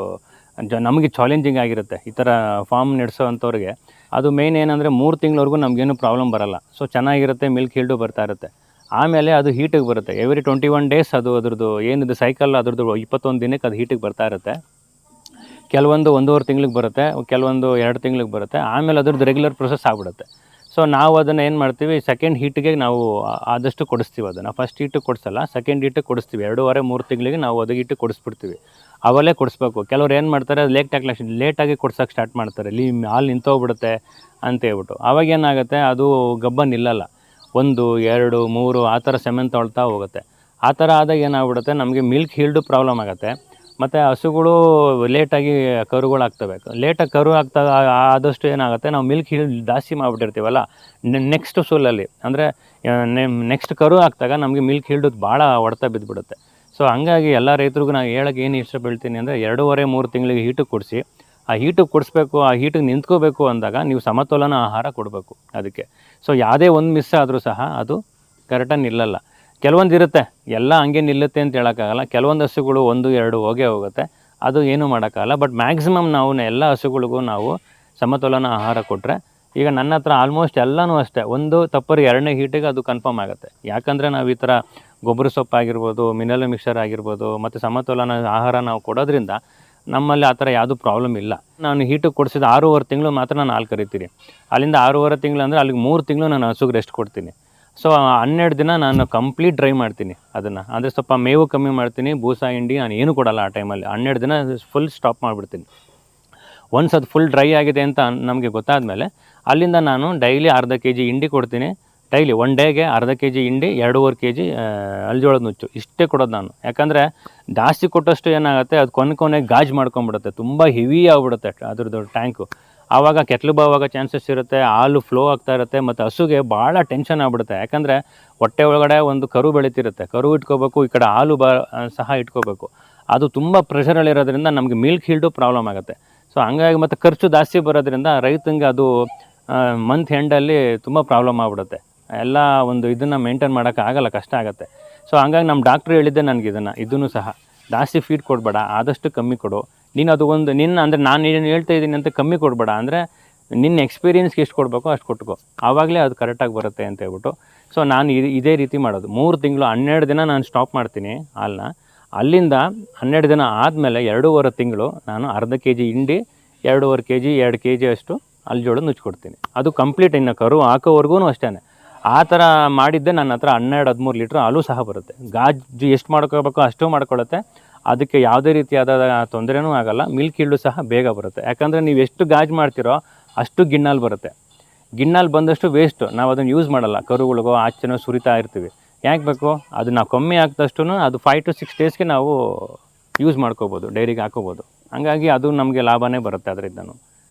ಜ, ನಮಗೆ ಚಾಲೆಂಜಿಂಗ್ ಆಗಿರುತ್ತೆ. ಈ ಥರ ಫಾರ್ಮ್ ನಡೆಸೋ ಅಂಥವ್ರಿಗೆ. ಅದು ಮೇಯ್ನ್ ಏನಂದರೆ ಮೂರು ತಿಂಗಳವರೆಗೂ ನಮಗೇನು ಪ್ರಾಬ್ಲಮ್ ಬರಲ್ಲ. ಸೊ ಚೆನ್ನಾಗಿರುತ್ತೆ ಮಿಲ್ಕ್ ಹಿಲ್ಡು ಬರ್ತಾ ಇರುತ್ತೆ. ಆಮೇಲೆ ಅದು ಹೀಟಿಗೆ ಬರುತ್ತೆ. ಎವ್ರಿ ಟ್ವೆಂಟಿ ಒನ್ ಡೇಸ್ ಅದು ಅದ್ರದ್ದು ಏನಿದೆ ಸೈಕಲ್ ಅದ್ರದ್ದು ಇಪ್ಪತ್ತೊಂದು ದಿನಕ್ಕೆ ಅದು ಹೀಟಿಗೆ ಬರ್ತಾ ಇರುತ್ತೆ. ಕೆಲವೊಂದು ಒಂದೂವರೆ ತಿಂಗ್ಳಿಗೆ ಬರುತ್ತೆ, ಕೆಲವೊಂದು ಎರಡು ತಿಂಗ್ಳಿಗೆ ಬರುತ್ತೆ. ಆಮೇಲೆ ಅದ್ರದ್ದು ರೆಗ್ಯುಲರ್ ಪ್ರೊಸೆಸ್ ಆಗಿಬಿಡುತ್ತೆ. ಸೊ ನಾವು ಅದನ್ನು ಏನು ಮಾಡ್ತೀವಿ ಸೆಕೆಂಡ್ ಹೀಟಿಗೆ ನಾವು ಆದಷ್ಟು ಕೊಡಿಸ್ತೀವಿ ಅದನ್ನು. ಫಸ್ಟ್ ಹೀಟಿಗೆ ಕೊಡಿಸಲ್ಲ ಸೆಕೆಂಡ್ ಹೀಟಿಗೆ ಕೊಡಿಸ್ತೀವಿ. ಎರಡೂವರೆ ಮೂರು ತಿಂಗಳಿಗೆ ನಾವು ಅದು ಹೀಟಿಗೆ ಕೊಡಿಸ್ಬಿಡ್ತೀವಿ. ಅವಲ್ಲೇ ಕೊಡಿಸ್ಬೇಕು. ಕೆಲವ್ರು ಏನು ಮಾಡ್ತಾರೆ ಲೇಟ್ ಟಾಕ್ಲಾಶ್ ಲೇಟಾಗಿ ಕೊಡ್ಸೋಕೆ ಸ್ಟಾರ್ಟ್ ಮಾಡ್ತಾರೆ. ಇಲ್ಲಿ ಹಾಲು ನಿಂತೋಗ್ಬಿಡುತ್ತೆ ಅಂತ ಹೇಳ್ಬಿಟ್ಟು. ಅವಾಗ ಏನಾಗುತ್ತೆ, ಅದು ಗಬ್ಬ ನಿಲ್ಲಲ್ಲ ಒಂದು, ಎರಡು, ಮೂರು ಆ ಥರ ಸೆಮೆನ್ ತೊಳ್ತಾ ಹೋಗುತ್ತೆ. ಆ ಥರ ಆದಾಗ ಏನಾಗ್ಬಿಡುತ್ತೆ, ನಮಗೆ ಮಿಲ್ಕ್ ಹೀಲ್ಡು ಪ್ರಾಬ್ಲಮ್ ಆಗುತ್ತೆ. ಮತ್ತು ಹಸುಗಳು ಲೇಟಾಗಿ ಕರುಗಳು ಆಗ್ತವೆ ಲೇಟಾಗಿ ಕರು ಆಗ್ತಾ, ಆದಷ್ಟು ಏನಾಗುತ್ತೆ, ನಾವು ಮಿಲ್ಕ್ ಹೀಲ್ಡ್ ಜಾಸ್ತಿ ಮಾಡಿಬಿಟ್ಟಿರ್ತೀವಲ್ಲ ನೆಕ್ಸ್ಟ್ ಸೂಲಲ್ಲಿ. ಅಂದರೆ ನೆಕ್ಸ್ಟ್ ಕರು ಹಾಕ್ದಾಗ ನಮಗೆ ಮಿಲ್ಕ್ ಹೀಲ್ಡು ಭಾಳ ಹೊಡೆತ ಬಿದ್ದುಬಿಡುತ್ತೆ ಸೊ ಹಂಗಾಗಿ ಎಲ್ಲ ರೈತರಿಗೂ ನಾನು ಹೇಳಕ್ಕೆ ಏನು ಇಷ್ಟಪಡ್ತೀನಿ ಅಂದರೆ ಎರಡೂವರೆ, ಮೂರು ತಿಂಗಳಿಗೆ ಹೀಟಿಗೆ ಕೊಡಿಸಿ. ಆ ಹೀಟಿಗೆ ಕೊಡಿಸ್ಬೇಕು, ಆ ಹೀಟಿಗೆ ನಿಂತ್ಕೋಬೇಕು ಅಂದಾಗ ನೀವು ಸಮತೋಲನ ಆಹಾರ ಕೊಡಬೇಕು ಅದಕ್ಕೆ. ಸೊ ಯಾವುದೇ ಒಂದು ಮಿಸ್ ಆದರೂ ಸಹ ಅದು ಕರೆಕ್ಟಾಗಿ ನಿಲ್ಲಲ್ಲ. ಕೆಲವೊಂದು ಇರುತ್ತೆ, ಎಲ್ಲ ಹಂಗೆ ನಿಲ್ಲುತ್ತೆ ಅಂತ ಹೇಳೋಕ್ಕಾಗಲ್ಲ. ಕೆಲವೊಂದು ಹಸುಗಳು ಒಂದು, ಎರಡು ಹೋಗೇ ಹೋಗುತ್ತೆ. ಅದು ಏನೂ ಮಾಡೋಕ್ಕಾಗಲ್ಲ. ಬಟ್ ಮ್ಯಾಕ್ಸಿಮಮ್ ನಾವು ಎಲ್ಲ ಹಸುಗಳಿಗೂ ನಾವು ಸಮತೋಲನ ಆಹಾರ ಕೊಟ್ಟರೆ ಈಗ ನನ್ನ ಹತ್ರ ಆಲ್ಮೋಸ್ಟ್ ಎಲ್ಲನೂ ಅಷ್ಟೇ. ಒಂದು ತಪ್ಪರು ಎರಡನೇ ಹೀಟಿಗೆ ಅದು ಕನ್ಫರ್ಮ್ ಆಗುತ್ತೆ. ಯಾಕಂದರೆ ನಾವು ಈ ಥರ ಗೊಬ್ಬರ ಸೊಪ್ಪು ಆಗಿರ್ಬೋದು ಮಿನರಲ್ ಮಿಕ್ಸರ್ ಆಗಿರ್ಬೋದು, ಮತ್ತು ಸಮತೋಲನ ಆಹಾರ ನಾವು ಕೊಡೋದ್ರಿಂದ ನಮ್ಮಲ್ಲಿ ಆ ಥರ ಯಾವುದೂ ಪ್ರಾಬ್ಲಮ್ ಇಲ್ಲ. ನಾನು ಹೀಟಿಗೆ ಕೊಡಿಸಿದ ಆರೂವರೆ ತಿಂಗಳು ಮಾತ್ರ ನಾನು ಹಾಲು ಕರಿತೀನಿ. ಅಲ್ಲಿಂದ ಆರೂವರೆ ತಿಂಗಳು ಅಂದರೆ ಅಲ್ಲಿಗೆ ಮೂರು ತಿಂಗಳು ನಾನು ಹಸುಗೆ ರೆಸ್ಟ್ ಕೊಡ್ತೀನಿ. ಸೊ ಹನ್ನೆರಡು ದಿನ ನಾನು ಕಂಪ್ಲೀಟ್ ಡ್ರೈ ಮಾಡ್ತೀನಿ ಅದನ್ನು. ಅಂದರೆ ಸ್ವಲ್ಪ ಮೇವು ಕಮ್ಮಿ ಮಾಡ್ತೀನಿ, ಬೂಸ, ಹಿಂಡಿ ನಾನು ಏನು ಕೊಡಲ್ಲ ಆ ಟೈಮಲ್ಲಿ ಹನ್ನೆರಡು ದಿನ ಫುಲ್ ಸ್ಟಾಪ್ ಮಾಡಿಬಿಡ್ತೀನಿ. ಒನ್ಸ್ ಅದು ಫುಲ್ ಡ್ರೈ ಆಗಿದೆ ಅಂತ ನಮಗೆ ಗೊತ್ತಾದಮೇಲೆ ಅಲ್ಲಿಂದ ನಾನು ಡೈಲಿ ಅರ್ಧ ಕೆ ಜಿ ಹಿಂಡಿ ಕೊಡ್ತೀನಿ. ಡೈಲಿ ಒನ್ ಡೇಗೆ ಅರ್ಧ ಕೆ ಜಿ ಹಿಂಡಿ, ಎರಡೂವರೆ ಕೆ ಜಿ ಅಲ್ಜೋಳದ ನುಚ್ಚು. ಇಷ್ಟೇ ಕೊಡೋದು ನಾನು. ಯಾಕಂದರೆ ಜಾಸ್ತಿ ಕೊಟ್ಟಷ್ಟು ಏನಾಗುತ್ತೆ, ಅದು ಕೊನೆ ಕೊನೆಗೆ ಗಾಜು ಮಾಡ್ಕೊಂಬಿಡುತ್ತೆ. ತುಂಬ ಹೆವಿ ಆಗಿಬಿಡುತ್ತೆ ಅದ್ರದ್ದು ಟ್ಯಾಂಕು ಆವಾಗ ಕೆಟ್ಲು ಬಾವಾಗ ಚಾನ್ಸಸ್ ಇರುತ್ತೆ, ಹಾಲು ಫ್ಲೋ ಆಗ್ತಾ ಇರುತ್ತೆ, ಮತ್ತು ಹಸುಗೆ ಭಾಳ ಟೆನ್ಷನ್ ಆಗ್ಬಿಡುತ್ತೆ. ಯಾಕಂದರೆ ಹೊಟ್ಟೆ ಒಳಗಡೆ ಒಂದು ಕರು ಬೆಳೀತಿರುತ್ತೆ. ಕರು ಇಟ್ಕೋಬೇಕು, ಈ ಕಡೆ ಹಾಲು ಬ ಸಹ ಇಟ್ಕೋಬೇಕು. ಅದು ತುಂಬ ಪ್ರೆಷರಲ್ಲಿರೋದ್ರಿಂದ ನಮಗೆ ಮಿಲ್ಕ್ ಹೀಲ್ಡು ಪ್ರಾಬ್ಲಮ್ ಆಗುತ್ತೆ. ಸೊ ಹಂಗಾಗಿ ಮತ್ತು ಖರ್ಚು ಜಾಸ್ತಿ ಬರೋದ್ರಿಂದ ರೈತಂಗೆ ಅದು ಮಂತ್ ಎಂಡಲ್ಲಿ ತುಂಬ ಪ್ರಾಬ್ಲಮ್ ಆಗ್ಬಿಡುತ್ತೆ. ಎಲ್ಲ ಒಂದು ಇದನ್ನು ಮೇಂಟೈನ್ ಮಾಡೋಕ್ಕಾಗಲ್ಲ ಕಷ್ಟ ಆಗುತ್ತೆ. ಸೊ ಹಂಗಾಗಿ ನಮ್ಮ ಡಾಕ್ಟ್ರು ಹೇಳಿದ್ದೆ ನನಗೆ ಇದನ್ನು. ಇದನ್ನು ಸಹ. ಜಾಸ್ತಿ ಫೀಡ್ ಕೊಡಬೇಡ, ಆದಷ್ಟು ಕಮ್ಮಿ ಕೊಡು. ನೀನು ಅದು ಒಂದು, ನಿನ್ನ ಅಂದರೆ ನಾನು ಏನು ಹೇಳ್ತಾ ಇದ್ದೀನಿ ಅಂತ ಕಮ್ಮಿ ಕೊಡಬೇಡ. ಅಂದರೆ ನಿನ್ನ ಎಕ್ಸ್ಪೀರಿಯನ್ಸ್ಗೆ ಎಷ್ಟು ಕೊಡಬೇಕೋ ಅಷ್ಟು ಕೊಟ್ಕೊ. ಆವಾಗಲೇ ಅದು ಕರೆಕ್ಟಾಗಿ ಬರುತ್ತೆ ಅಂತ ಹೇಳ್ಬಿಟ್ಟು. ಸೊ ನಾನು ಇದು, ಇದೇ ರೀತಿ ಮಾಡೋದು. ಮೂರು ತಿಂಗಳು, ಹನ್ನೆರಡು ದಿನ ನಾನು ಸ್ಟಾಪ್ ಮಾಡ್ತೀನಿ ಹಾಲನ್ನ ಅಲ್ಲಿಂದ ಹನ್ನೆರಡು ದಿನ ಆದಮೇಲೆ ಎರಡೂವರೆ ತಿಂಗಳು ನಾನು ಅರ್ಧ ಕೆ ಜಿ ಹಿಂಡಿ, ಎರಡೂವರೆ ಕೆ ಜಿ ಎರಡು ಕೆ ಜಿ ಅಷ್ಟು ಅಲ್ಲಿ ಜೋಳ ನುಚ್ಚಿಕೊಡ್ತೀನಿ ಅದು ಕಂಪ್ಲೀಟ್ ಇನ್ನು ಕರು ಹಾಕೋವರೆಗೂ ಅಷ್ಟೇ ಆ ಥರ ಮಾಡಿದ್ದೆ ನನ್ನ ಹತ್ರ ಹನ್ನೆರಡು, ಹದಿಮೂರು ಲೀಟ್ರ್ ಹಾಲು ಸಹ ಬರುತ್ತೆ. ಗಾಜು ಎಷ್ಟು ಮಾಡ್ಕೋಬೇಕು ಅಷ್ಟು ಮಾಡ್ಕೊಳ್ಳುತ್ತೆ ಅದಕ್ಕೆ ಯಾವುದೇ ರೀತಿಯಾದ ತೊಂದರೆನೂ ಆಗೋಲ್ಲ. ಮಿಲ್ಕ್ ಇಳ್ಳು ಸಹ ಬೇಗ ಬರುತ್ತೆ. ಯಾಕಂದರೆ ನೀವು ಎಷ್ಟು ಗಾಜು ಮಾಡ್ತೀರೋ ಅಷ್ಟು ಗಿಣ್ಣಲ್ಲಿ ಬರುತ್ತೆ. ಗಿಣ್ಣಲ್ಲಿ ಬಂದಷ್ಟು ವೇಸ್ಟು ನಾವು ಅದನ್ನು ಯೂಸ್ ಮಾಡಲ್ಲ. ಕರುಗಳಿಗೋ, ಆಚೆನೋ ಸುರಿತಾ ಇರ್ತೀವಿ. ಯಾಕೆ ಬೇಕು? ಅದು ನಾವು ಕಮ್ಮಿ ಆಗ್ದಷ್ಟು ಅದು ಫೈವ್ ಟು ಸಿಕ್ಸ್ ಡೇಸ್ಗೆ ನಾವು ಯೂಸ್ ಮಾಡ್ಕೋಬೋದು. ಡೈರಿಗೆ ಹಾಕೋಬೋದು. ಹಂಗಾಗಿ ಅದು ನಮಗೆ ಲಾಭನೇ ಬರುತ್ತೆ ಅದರಿಂದನೂ.